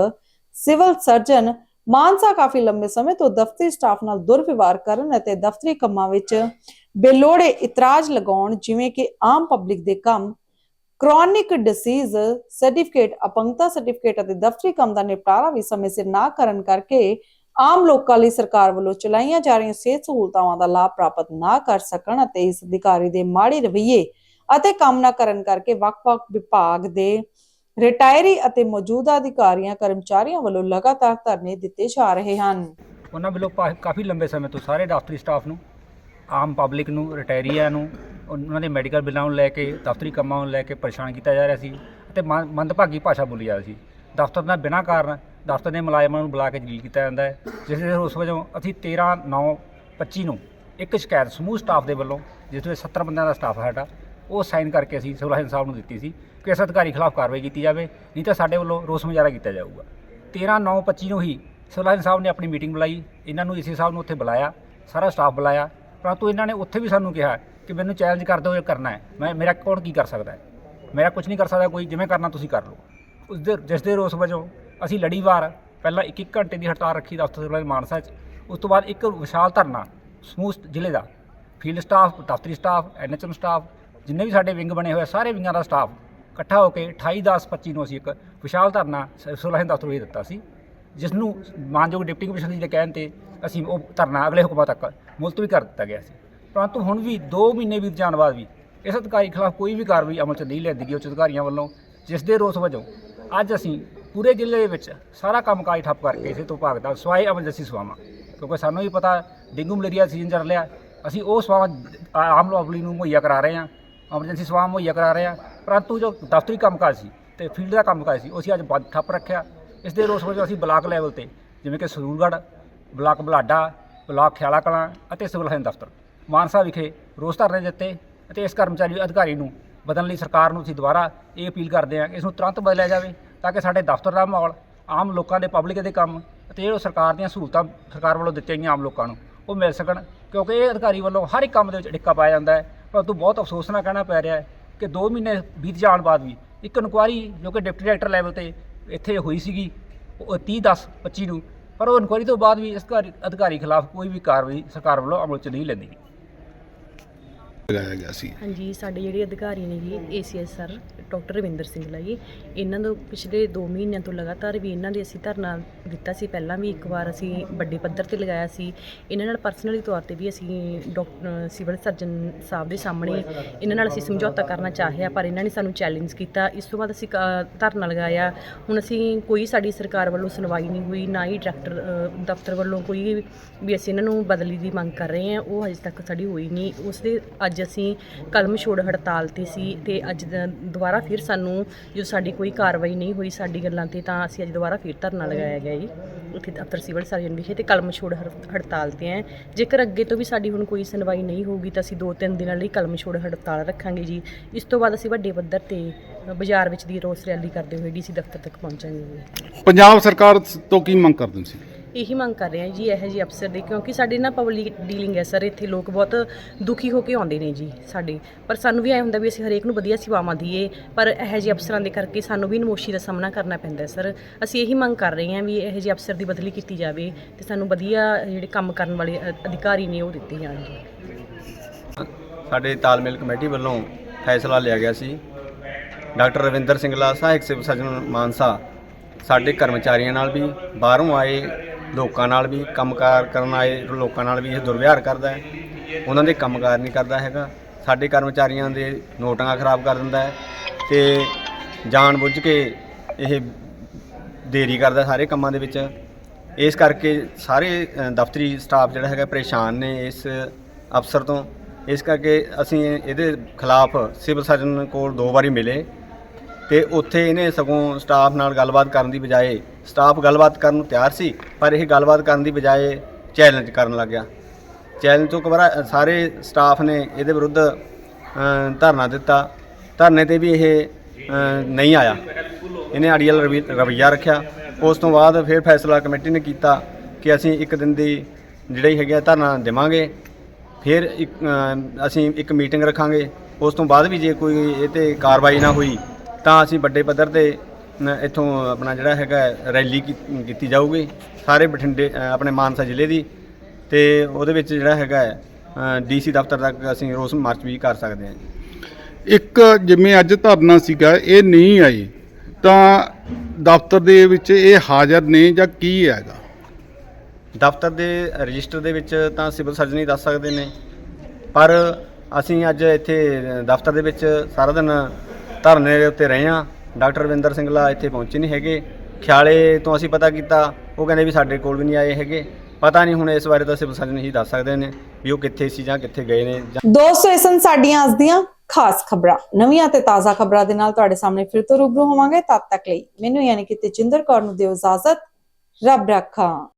ਸਿਵਲ ਸਰਜਨ ਮਾਨਸਾ ਕਾਫੀ ਲੰਬੇ ਸਮੇਂ ਤੋਂ ਦਫ਼ਤਰੀ ਸਟਾਫ ਨਾਲ ਦੁਰਵਿਵਹਾਰ ਕਰਨ ਅਤੇ ਦਫ਼ਤਰੀ ਕੰਮਾਂ ਵਿੱਚ ਬੇਲੋੜੇ ਇਤਰਾਜ਼ ਲਗਾਉਣ, ਜਿਵੇਂ ਕਿ ਆਮ ਪਬਲਿਕ ਦੇ ਕੰਮ, ਕ੍ਰੋਨਿਕ ਡਿਸੀਜ਼, ਸਰਟੀਫਿਕੇਟ, ਅਪੰਗਤਾ ਸਰਟੀਫਿਕੇਟ ਅਤੇ ਦਫ਼ਤਰੀ ਕੰਮ ਦਾ ਨਿਪਟਾਰਾ ਵੀ ਸਮੇਂ ਸਿਰ ਨਾ ਕਰਨ ਕਰਕੇ ਆਮ ਲੋਕਾਂ ਲਈ ਸਰਕਾਰ ਵੱਲੋਂ ਚਲਾਈਆਂ ਜਾ ਰਹੀਆਂ ਸਿਹਤ ਸਹੂਲਤਾਵਾਂ ਦਾ ਲਾਭ ਪ੍ਰਾਪਤ ਨਾ ਕਰ ਸਕਣ ਅਤੇ ਇਸ ਅਧਿਕਾਰੀ ਦੇ ਮਾੜੇ ਰਵੱਈਏ ਅਤੇ ਕੰਮ ਨਾ ਕਰਨ ਕਰਕੇ ਵੱਖ-ਵੱਖ ਵਿਭਾਗ ਦੇ ਰਿਟਾਇਰੀ ਅਤੇ ਮੌਜੂਦਾ ਅਧਿਕਾਰੀਆਂ, ਕਰਮਚਾਰੀਆਂ ਵੱਲੋਂ ਲਗਾਤਾਰ ਧਰਨੇ ਦਿੱਤੇ ਜਾ ਰਹੇ ਹਨ। ਉਹਨਾਂ ਵੱਲੋਂ ਪਾ- ਕਾਫੀ ਲੰਬੇ ਸਮੇਂ ਤੋਂ ਸਾਰੇ ਦਫ਼ਤਰੀ ਸਟਾਫ ਨੂੰ, ਆਮ ਪਬਲਿਕ ਨੂੰ, ਰਿਟਾਇਰੀਆਂ ਨੂੰ, ਉਹਨਾਂ ਦੇ ਮੈਡੀਕਲ ਬਿੱਲਾਂ ਨੂੰ ਲੈ ਕੇ, ਦਫ਼ਤਰੀ ਕੰਮਾਂ ਨੂੰ ਲੈ ਕੇ ਪਰੇਸ਼ਾਨ ਕੀਤਾ ਜਾ ਰਿਹਾ ਸੀ ਅਤੇ ਮੰ- ਮੰਦਭਾਗੀ ਭਾਸ਼ਾ ਬੋਲੀ ਜਾ ਰਹੀ ਸੀ। ਦਫ਼ਤਰ ਦਾ ਬਿਨਾਂ ਕਾਰਨ ਦਫ਼ਤਰ ਦੇ ਮੁਲਾਜ਼ਮਾਂ ਨੂੰ ਬੁਲਾ ਕੇ ਜਲੀਲ ਕੀਤਾ ਜਾਂਦਾ ਹੈ, ਜਿਸ ਦੇ ਉਸ ਵਜੋਂ ਅਸੀਂ 13 9 25 ਨੂੰ ਇੱਕ ਸ਼ਿਕਾਇਤ ਸਮੂਹ ਸਟਾਫ ਦੇ ਵੱਲੋਂ, ਜਿਸ ਵਿੱਚ 70 ਬੰਦਿਆਂ ਦਾ ਸਟਾਫ ਹੈ ਸਾਡਾ, ਉਹ ਸਾਈਨ ਕਰਕੇ ਅਸੀਂ ਸਿਵਲ ਲਾਈਨ ਸਾਹਿਬ ਨੂੰ ਦਿੱਤੀ ਸੀ ਕਿ ਇਸ ਅਧਿਕਾਰੀ ਖਿਲਾਫ ਕਾਰਵਾਈ ਕੀਤੀ ਜਾਵੇ, ਨਹੀਂ ਤਾਂ ਸਾਡੇ ਵੱਲੋਂ ਰੋਸ ਮੁਜ਼ਾਹਰਾ ਕੀਤਾ ਜਾਊਗਾ। 13 9 25 ਨੂੰ ਹੀ ਸਿਵਲ ਲਾਈਨ ਸਾਹਿਬ ਨੇ ਆਪਣੀ ਮੀਟਿੰਗ ਬੁਲਾਈ, ਇਹਨਾਂ ਨੂੰ ਈਸੀ ਸਾਹਿਬ ਨੂੰ ਉੱਥੇ ਬੁਲਾਇਆ, ਸਾਰਾ ਸਟਾਫ ਬੁਲਾਇਆ, ਪਰੰਤੂ ਇਹਨਾਂ ਨੇ ਉੱਥੇ ਵੀ ਸਾਨੂੰ ਕਿਹਾ ਕਿ ਮੈਨੂੰ ਚੈਲੰਜ ਕਰਦੇ ਹੋਏ ਕਰਨਾ ਹੈ, ਮੈਂ, ਮੇਰਾ ਕੌਣ ਕੀ ਕਰ ਸਕਦਾ ਹੈ? ਮੇਰਾ ਕੁਝ ਨਹੀਂ ਕਰ ਸਕਦਾ, ਕੋਈ ਜਿਵੇਂ ਕਰਨਾ ਤੁਸੀਂ ਕਰ ਲਓ। ਉਸ ਦੇ, ਜਿਸ ਦੇ ਰੋਸ ਵਜੋਂ ਅਸੀਂ ਲੜੀਵਾਰ ਪਹਿਲਾਂ ਇੱਕ ਇੱਕ ਘੰਟੇ ਦੀ ਹੜਤਾਲ ਰੱਖੀ ਦਫ਼ਤਰ ਸਿਵਲ ਮਾਨਸਾ 'ਚ। ਉਸ ਤੋਂ ਬਾਅਦ ਇੱਕ ਵਿਸ਼ਾਲ ਧਰਨਾ ਸਮੂਹ ਜ਼ਿਲ੍ਹੇ ਦਾ। ਫੀਲਡ ਸਟਾਫ ਦਫ਼ਤਰੀ ਸਟਾਫ ਐਨਐਚਐਮ ਸਟਾਫ ਜਿੰਨੇ ਵੀ ਸਾਡੇ ਵਿੰਗ ਬਣੇ ਹੋਏ ਆ, ਸਾਰੇ ਵਿੰਗਾਂ ਦਾ ਸਟਾਫ ਇਕੱਠਾ ਹੋ ਕੇ 28 10 25 ਨੂੰ ਅਸੀਂ ਇੱਕ ਵਿਸ਼ਾਲ ਧਰਨਾ ਸਿਵਲ ਦਫ਼ਤਰ ਵਿੱਚ ਦਿੱਤਾ ਸੀ। ਜਿਸ ਨੂੰ ਮਾਨਯੋਗ ਡਿਪਟੀ ਕਮਿਸ਼ਨਰ ਜੀ ਦੇ ਕਹਿਣ ਤੇ ਅਸੀਂ ਉਹ ਧਰਨਾ ਅਗਲੇ ਹੁਕਮਾਂ ਤੱਕ ਮੁਲਤਵੀ ਕਰ ਦਿੱਤਾ ਗਿਆ ਸੀ। ਪਰੰਤੂ ਹੁਣ ਵੀ 2 ਮਹੀਨੇ ਬੀਤ ਜਾਣ ਬਾਅਦ ਵੀ ਇਸ ਅਧਿਕਾਰੀ ਖਿਲਾਫ ਕੋਈ ਵੀ ਕਾਰਵਾਈ ਅਮਲ 'ਚ ਨਹੀਂ ਲੈਂਦੀ ਗਈ। ਉੱਚ ਅਧਿਕਾਰੀਆਂ ਵੱਲੋਂ ਜਿਸ ਦੇ ਰੋਸ ਵਜੋਂ ਅੱਜ ਅਸੀਂ ਪੂਰੇ ਜ਼ਿਲ੍ਹੇ ਦੇ ਵਿੱਚ ਸਾਰਾ ਕੰਮਕਾਜ ਠੱਪ ਕਰਕੇ ਇਸੇ ਤੋਂ ਭਾਗਦਾ ਸਵਾਏ ਐਮਰਜੈਂਸੀ ਸੇਵਾਵਾਂ। ਕਿਉਂਕਿ ਸਾਨੂੰ ਵੀ ਪਤਾ ਡੇਂਗੂ ਮਲੇਰੀਆ ਸੀਜ਼ਨ ਚੱਲ ਰਿਹਾ। ਅਸੀਂ ਉਹ ਸੇਵਾਵਾਂ ਆਮ ਪਬਲਿਕ ਨੂੰ ਮੁਹੱਈਆ ਕਰਾ ਰਹੇ ਹਾਂ। ਐਮਰਜੈਂਸੀ ਸੇਵਾਵਾਂ ਮੁਹੱਈਆ ਕਰਾ ਰਹੇ ਹਾਂ। ਪਰੰਤੂ ਜੋ ਦਫ਼ਤਰੀ ਕੰਮਕਾਜ ਸੀ ਤੇ ਫੀਲਡ ਦਾ ਕੰਮਕਾਜ ਸੀ, ਉਹ ਅਸੀਂ ਅੱਜ ਬੰਦ ਠੱਪ ਰੱਖਿਆ। ਇਸ ਦੇ ਰੋਸ ਵਜੋਂ ਅਸੀਂ ਬਲਾਕ ਲੈਵਲ ਤੇ, ਜਿਵੇਂ ਕਿ ਸਰੂਰਗੜ੍ਹ ਬਲਾਕ ਬਲਾਡਾ, ਬਲਾਕ ਖਿਆਲਾ ਕਲਾਂ ਅਤੇ ਸਿਵਲ ਲਾਈਨ ਦਫ਼ਤਰ। ਮਾਨਸਾ ਵਿਖੇ ਰੋਸ ਧਰਨੇ ਦਿੱਤੇ ਅਤੇ ਇਸ ਕਰਮਚਾਰੀ ਅਧਿਕਾਰੀ ਨੂੰ ਬਦਲਣ ਲਈ ਸਰਕਾਰ ਨੂੰ ਅਸੀਂ ਦੁਬਾਰਾ ਇਹ ਅਪੀਲ ਕਰਦੇ ਹਾਂ ਕਿ ਇਸ ਨੂੰ ਤੁਰੰਤ ਬਦਲਿਆ ਜਾਵੇ। ਤਾਂ ਕਿ ਸਾਡੇ ਦਫ਼ਤਰ ਦਾ ਮਾਹੌਲ, ਆਮ ਲੋਕਾਂ ਦੇ ਪਬਲਿਕ ਦੇ ਕੰਮ ਅਤੇ ਜੋ ਸਰਕਾਰ ਦੀਆਂ ਸਹੂਲਤਾਂ ਸਰਕਾਰ ਵੱਲੋਂ ਦਿੱਤੀਆਂ ਗਈਆਂ ਆਮ ਲੋਕਾਂ ਨੂੰ, ਉਹ ਮਿਲ ਸਕਣ। ਕਿਉਂਕਿ ਇਹ ਅਧਿਕਾਰੀ ਵੱਲੋਂ ਹਰ ਇੱਕ ਕੰਮ ਦੇ ਵਿੱਚ ਡਿੱਕਾ ਪਾਇਆ ਜਾਂਦਾ ਹੈ। ਪਰੰਤੂ ਬਹੁਤ ਅਫਸੋਸ ਨਾਲ ਕਹਿਣਾ ਪੈ ਰਿਹਾ ਹੈ ਕਿ 2 ਮਹੀਨੇ ਬੀਤ ਜਾਣ ਬਾਅਦ ਵੀ ਇੱਕ ਇਨਕੁਆਰੀ ਜੋ ਕਿ ਡਿਪਟੀ ਡਾਇਰੈਕਟਰ ਲੈਵਲ ਤੇ ਇੱਥੇ ਹੋਈ ਸੀਗੀ, ਉਹ 30 10 25 ਨੂੰ, ਪਰ ਉਹ ਇਨਕੁਆਰੀ ਤੋਂ ਬਾਅਦ ਵੀ ਇਸ ਅਧਿਕਾਰੀ- ਅਧਿਕਾਰੀ ਖਿਲਾਫ ਕੋਈ ਵੀ ਕਾਰਵਾਈ ਸਰਕਾਰ ਵੱਲੋਂ ਅਮਲ 'ਚ ਨਹੀਂ ਲੈਂਦੀ। ਲਗਾਇਆ ਗਿਆ ਸੀ। ਹਾਂਜੀ, ਸਾਡੇ ਜਿਹੜੇ ਅਧਿਕਾਰੀ ਨੇ ਜੀ ACS sir doctor Ravinder Singla ji, ਇਹਨਾਂ ਨੂੰ ਪਿਛਲੇ 2 ਮਹੀਨਿਆਂ ਤੋਂ ਲਗਾਤਾਰ ਵੀ ਇਹਨਾਂ ਦੇ ਅਸੀਂ ਧਰਨਾ ਦਿੱਤਾ ਸੀ। ਪਹਿਲਾਂ ਵੀ ਇੱਕ ਵਾਰ ਅਸੀਂ ਵੱਡੇ ਪੱਧਰ ਤੇ ਲਗਾਇਆ ਸੀ। ਇਹਨਾਂ ਨਾਲ ਪਰਸਨਲੀ ਤੌਰ ਤੇ ਵੀ ਅਸੀਂ ਡਾਕਟਰ ਸਿਵਲ ਸਰਜਨ ਸਾਹਿਬ ਦੇ ਸਾਹਮਣੇ ਇਹਨਾਂ ਨਾਲ ਅਸੀਂ ਸਮਝੌਤਾ ਕਰਨਾ ਚਾਹਿਆ, ਪਰ ਇਹਨਾਂ ਨੇ ਸਾਨੂੰ ਚੈਲੰਜ ਕੀਤਾ। ਇਸ ਤੋਂ ਬਾਅਦ ਅਸੀਂ ਕ- ਧਰਨਾ ਲਗਾਇਆ। ਹੁਣ ਅਸੀਂ ਕੋਈ ਸਾਡੀ ਸਰਕਾਰ ਵੱਲੋਂ ਸੁਣਵਾਈ ਨਹੀਂ ਹੋਈ, ਨਾ ਹੀ ਡਾਇਰੈਕਟਰ ਦਫ਼ਤਰ ਵੱਲੋਂ ਕੋਈ ਵੀ ਅਸੀਂ ਇਹਨਾਂ ਨੂੰ ਬਦਲੀ ਦੀ ਮੰਗ ਕਰ ਰਹੇ ਹਾਂ, ਉਹ ਅਜੇ ਤੱਕ ਸਾਡੀ ਹੋਈ ਨਹੀਂ। ਉਸ ਦੇ ਅੱਜ ਅੱਜ ਅਸੀਂ ਕਲਮ ਛੋੜ ਹੜਤਾਲ ਤੇ ਸੀ ਤੇ ਅੱਜ ਦ- ਦੁਬਾਰਾ ਫਿਰ ਸਾਨੂੰ ਜੋ ਸਾਡੀ ਕੋਈ ਕਾਰਵਾਈ ਨਹੀਂ ਹੋਈ ਸਾਡੀ ਗੱਲਾਂ ਤੇ ਤਾਂ ਅਸੀਂ ਅੱਜ ਦੁਬਾਰਾ ਫਿਰ ਧਰਨਾ ਲਗਾਇਆ ਗਿਆ ਜੀ। ਉੱਥੇ ਦਫ਼ਤਰ ਸਿਵਲ ਸਰਜਨ ਵਿਖੇ ਤੇ ਕਲਮ ਛੋੜ ਹੜ- ਹੜਤਾਲ ਤੇ ਹੈ। ਜੇਕਰ ਅੱਗੇ ਤੋਂ ਵੀ ਸਾਡੀ ਹੁਣ ਕੋਈ ਸੁਣਵਾਈ ਨਹੀਂ ਹੋਊਗੀ ਤਾਂ ਅਸੀਂ ਦੋ ਤਿੰਨ ਦਿਨਾਂ ਲਈ ਕਲਮ ਛੋੜ ਹੜਤਾਲ ਰੱਖਾਂਗੇ ਜੀ। ਇਸ ਤੋਂ ਬਾਅਦ ਅਸੀਂ ਵੱਡੇ ਪੱਧਰ ਤੇ ਅ, ਬਾਜ਼ਾਰ ਵਿੱਚ ਦੀ ਰੋਸ ਰੈਲੀ ਕਰਦੇ ਹੋਏ ਡੀਸੀ ਦਫ਼ਤਰ ਤੱਕ ਪਹੁੰਚਾਂਗੇ ਜੀ। ਪੰਜਾਬ ਸਰਕਾਰ ਤੋਂ ਕੀ ਮੰਗ ਕਰਦੇ ਸੀ ਇਹੀ ਮੰਗ ਕਰ ਰਹੇ ਹਾਂ ਜੀ, ਇਹੋ ਜਿਹੇ ਅਫਸਰ ਦੇ, ਕਿਉਂਕਿ ਸਾਡੇ ਨਾਲ ਪਬਲਿਕ ਡੀਲਿੰਗ ਹੈ ਸਰ, ਇੱਥੇ ਲੋਕ ਬਹੁਤ ਦੁਖੀ ਹੋ ਕੇ ਆਉਂਦੇ ਨੇ ਜੀ ਸਾਡੇ। ਪਰ ਸਾਨੂੰ ਵੀ ਐ ਹੁੰਦਾ ਵੀ ਅਸੀਂ ਹਰੇਕ ਨੂੰ ਵਧੀਆ ਸੇਵਾਵਾਂ ਦਈਏ, ਪਰ ਇਹੋ ਜਿਹੇ ਅਫਸਰਾਂ ਦੇ ਕਰਕੇ ਸਾਨੂੰ ਵੀ ਨਮੋਸ਼ੀ ਦਾ ਸਾਹਮਣਾ ਕਰਨਾ ਪੈਂਦਾ ਸਰ। ਅਸੀਂ ਇਹੀ ਮੰਗ ਕਰ ਰਹੇ ਹਾਂ ਵੀ ਇਹੋ ਜਿਹੇ ਅਫਸਰ ਦੀ ਬਦਲੀ ਕੀਤੀ ਜਾਵੇ ਤੇ ਸਾਨੂੰ ਵਧੀਆ ਜਿਹੜੇ ਕੰਮ ਕਰਨ ਵਾਲੇ ਅ- ਅਧਿਕਾਰੀ ਨੇ ਉਹ ਦਿੱਤੇ ਜਾਣ ਜੀ। ਸਾਡੇ ਤਾਲਮੇਲ ਕਮੇਟੀ ਵੱਲੋਂ ਫੈਸਲਾ ਲਿਆ ਗਿਆ ਸੀ। ਡਾਕਟਰ ਰਵਿੰਦਰ ਸਿੰਘਲਾ ਸਹਾਇਕ ਸਿਵਲ ਸਰਜਨ ਮਾਨਸਾ, ਸਾਡੇ ਕਰਮਚਾਰੀਆਂ ਨਾਲ ਵੀ ਬਾਹਰੋਂ ਆਏ ਲੋਕਾਂ ਨਾਲ ਵੀ ਕੰਮਕਾਰ ਕਰਨ ਆਏ, ਲੋਕਾਂ ਨਾਲ ਵੀ ਇਹ ਦੁਰਵਿਹਾਰ ਕਰਦਾ ਹੈ। ਉਹਨਾਂ ਦੇ ਕੰਮਕਾਰ ਨਹੀਂ ਕਰਦਾ ਹੈਗਾ। ਸਾਡੇ ਕਰਮਚਾਰੀਆਂ ਦੇ ਨੋਟਾਂ ਖਰਾਬ ਕਰ ਦਿੰਦਾ ਹੈ ਤੇ ਜਾਣਬੁੱਝ ਕੇ ਇਹ ਦੇਰੀ ਕਰਦਾ ਸਾਰੇ ਕੰਮਾਂ ਦੇ ਵਿੱਚ। ਇਸ ਕਰਕੇ ਸਾਰੇ ਦਫ਼ਤਰੀ ਸਟਾਫ ਜਿਹੜਾ ਹੈਗਾ ਪਰੇਸ਼ਾਨ ਨੇ ਇਸ ਅਫਸਰ ਤੋਂ। ਇਸ ਕਰਕੇ ਅਸੀਂ ਇਹਦੇ ਖਿਲਾਫ ਸਿਵਲ ਸਰਜਨ ਕੋਲ ਦੋ ਵਾਰੀ ਮਿਲੇ ਤੇ ਉੱਥੇ ਇਹਨੇ ਸਗੋਂ ਸਟਾਫ ਨਾਲ ਗੱਲਬਾਤ ਕਰਨ ਦੀ ਬਜਾਏ ਸਟਾਫ ਗੱਲਬਾਤ ਕਰਨ ਨੂੰ ਤਿਆਰ ਸੀ, ਪਰ ਇਹ ਗੱਲਬਾਤ ਕਰਨ ਦੀ ਬਜਾਏ ਚੈਲੰਜ ਕਰਨ ਲੱਗ ਗਿਆ। ਚੈਲੰਜ ਤੋਂ ਘਬਰਾ ਸਾਰੇ ਸਟਾਫ ਨੇ ਇਹਦੇ ਵਿਰੁੱਧ ਧਰਨਾ ਦਿੱਤਾ। ਧਰਨੇ ਤੇ ਵੀ ਇਹ ਨਹੀਂ ਆਇਆ। ਇਹਨੇ ਅੜੀਅਲ ਰਵੀ- ਰਵੱਈਆ ਰੱਖਿਆ। ਉਸ ਤੋਂ ਬਾਅਦ ਫਿਰ ਫੈਸਲਾ ਕਮੇਟੀ ਨੇ ਕੀਤਾ ਕਿ ਅਸੀਂ ਇੱਕ ਦਿਨ ਦੀ ਜਿਹੜੀ ਹੈਗੀ ਆ ਧਰਨਾ ਦੇਵਾਂਗੇ। ਫਿਰ ਇੱਕ ਅਸੀਂ ਇੱਕ ਮੀਟਿੰਗ ਰੱਖਾਂਗੇ। ਉਸ ਤੋਂ ਬਾਅਦ ਵੀ ਜੇ ਕੋਈ ਇਹ ਤੇ ਕਾਰਵਾਈ ਨਾ ਹੋਈ, ਤਾਂ ਅਸੀਂ ਵੱਡੇ ਪੱਧਰ ਤੇ ਇੱਥੋਂ ਆਪਣਾ ਜਿਹੜਾ ਹੈਗਾ ਰੈਲੀ ਕੀ- ਕੀਤੀ ਜਾਊਗੀ। ਸਾਰੇ ਬਠਿੰਡੇ ਅ, ਆਪਣੇ ਮਾਨਸਾ ਜ਼ਿਲ੍ਹੇ ਦੀ। ਤੇ ਉਹਦੇ ਵਿੱਚ ਜਿਹੜਾ ਹੈਗਾ ਡੀਸੀ ਦਫ਼ਤਰ ਤੱਕ ਅਸੀਂ ਰੋਸ ਮਾਰਚ ਵੀ ਕਰ ਸਕਦੇ ਹਾਂ ਇੱਕ ਜਿਵੇਂ ਅੱਜ ਧਰਨਾ ਸੀਗਾ ਇਹ ਨਹੀਂ ਆਈ ਤਾਂ ਦਫ਼ਤਰ ਦੇ ਵਿੱਚ ਇਹ ਹਾਜ਼ਰ ਨੇ ਜਾਂ ਕੀ ਹੈਗਾ? ਦਫ਼ਤਰ ਦੇ ਰਜਿਸਟਰ ਦੇ ਵਿੱਚ ਤਾਂ ਸਿਵਲ ਸਰਜਨ ਹੀ ਦੱਸ ਸਕਦੇ ਨੇ। ਪਰ ਅਸੀਂ ਅੱਜ ਇੱਥੇ ਦਫ਼ਤਰ ਦੇ ਵਿੱਚ ਸਾਰਾ ਦਿਨ ਧਰਨੇ ਦੇ ਉੱਤੇ ਰਹੇ ਹਾਂ। ਡਾਕਟਰ ਰਵਿੰਦਰ ਸਿੰਘਲਾ ਇੱਥੇ ਪਹੁੰਚੇ ਨਹੀਂ ਹੈਗੇ। ਖਿਆਲੇ ਤੋਂ ਅਸੀਂ ਪਤਾ ਕੀਤਾ, ਉਹ ਕਹਿੰਦੇ ਵੀ ਸਾਡੇ ਕੋਲ ਵੀ ਨਹੀਂ ਆਏ ਹੈਗੇ। ਪਤਾ ਨਹੀਂ ਹੁਣ ਇਸ ਬਾਰੇ ਤਾਂ ਸਿਵਲ ਸਰਜਨ ਹੀ ਦੱਸ ਸਕਦੇ ਨੇ ਵੀ ਉਹ ਕਿੱਥੇ ਸੀ ਜਾਂ ਕਿੱਥੇ ਗਏ ਨੇ ਦੋਸਤੋ ਇਹ ਸਨ ਸਾਡੀਆਂ ਅੱਜ ਦੀਆਂ ਖਾਸ ਖਬਰਾਂ। ਨਵੀਆਂ ਤੇ ਤਾਜ਼ਾ ਖਬਰਾਂ ਦੇ ਨਾਲ ਤੁਹਾਡੇ ਸਾਹਮਣੇ ਫਿਰ ਤੋਂ ਰੂਬਰੂ ਹੋਵਾਂਗੇ। ਤਦ ਤੱਕ ਲਈ ਮੈਨੂੰ ਯਾਨੀ ਕਿ ਤੇਜਿੰਦਰ ਕੌਰ ਨੂੰ ਦਿਓ ਇਜਾਜ਼ਤ। ਰੱਬ ਰੱਖਾ।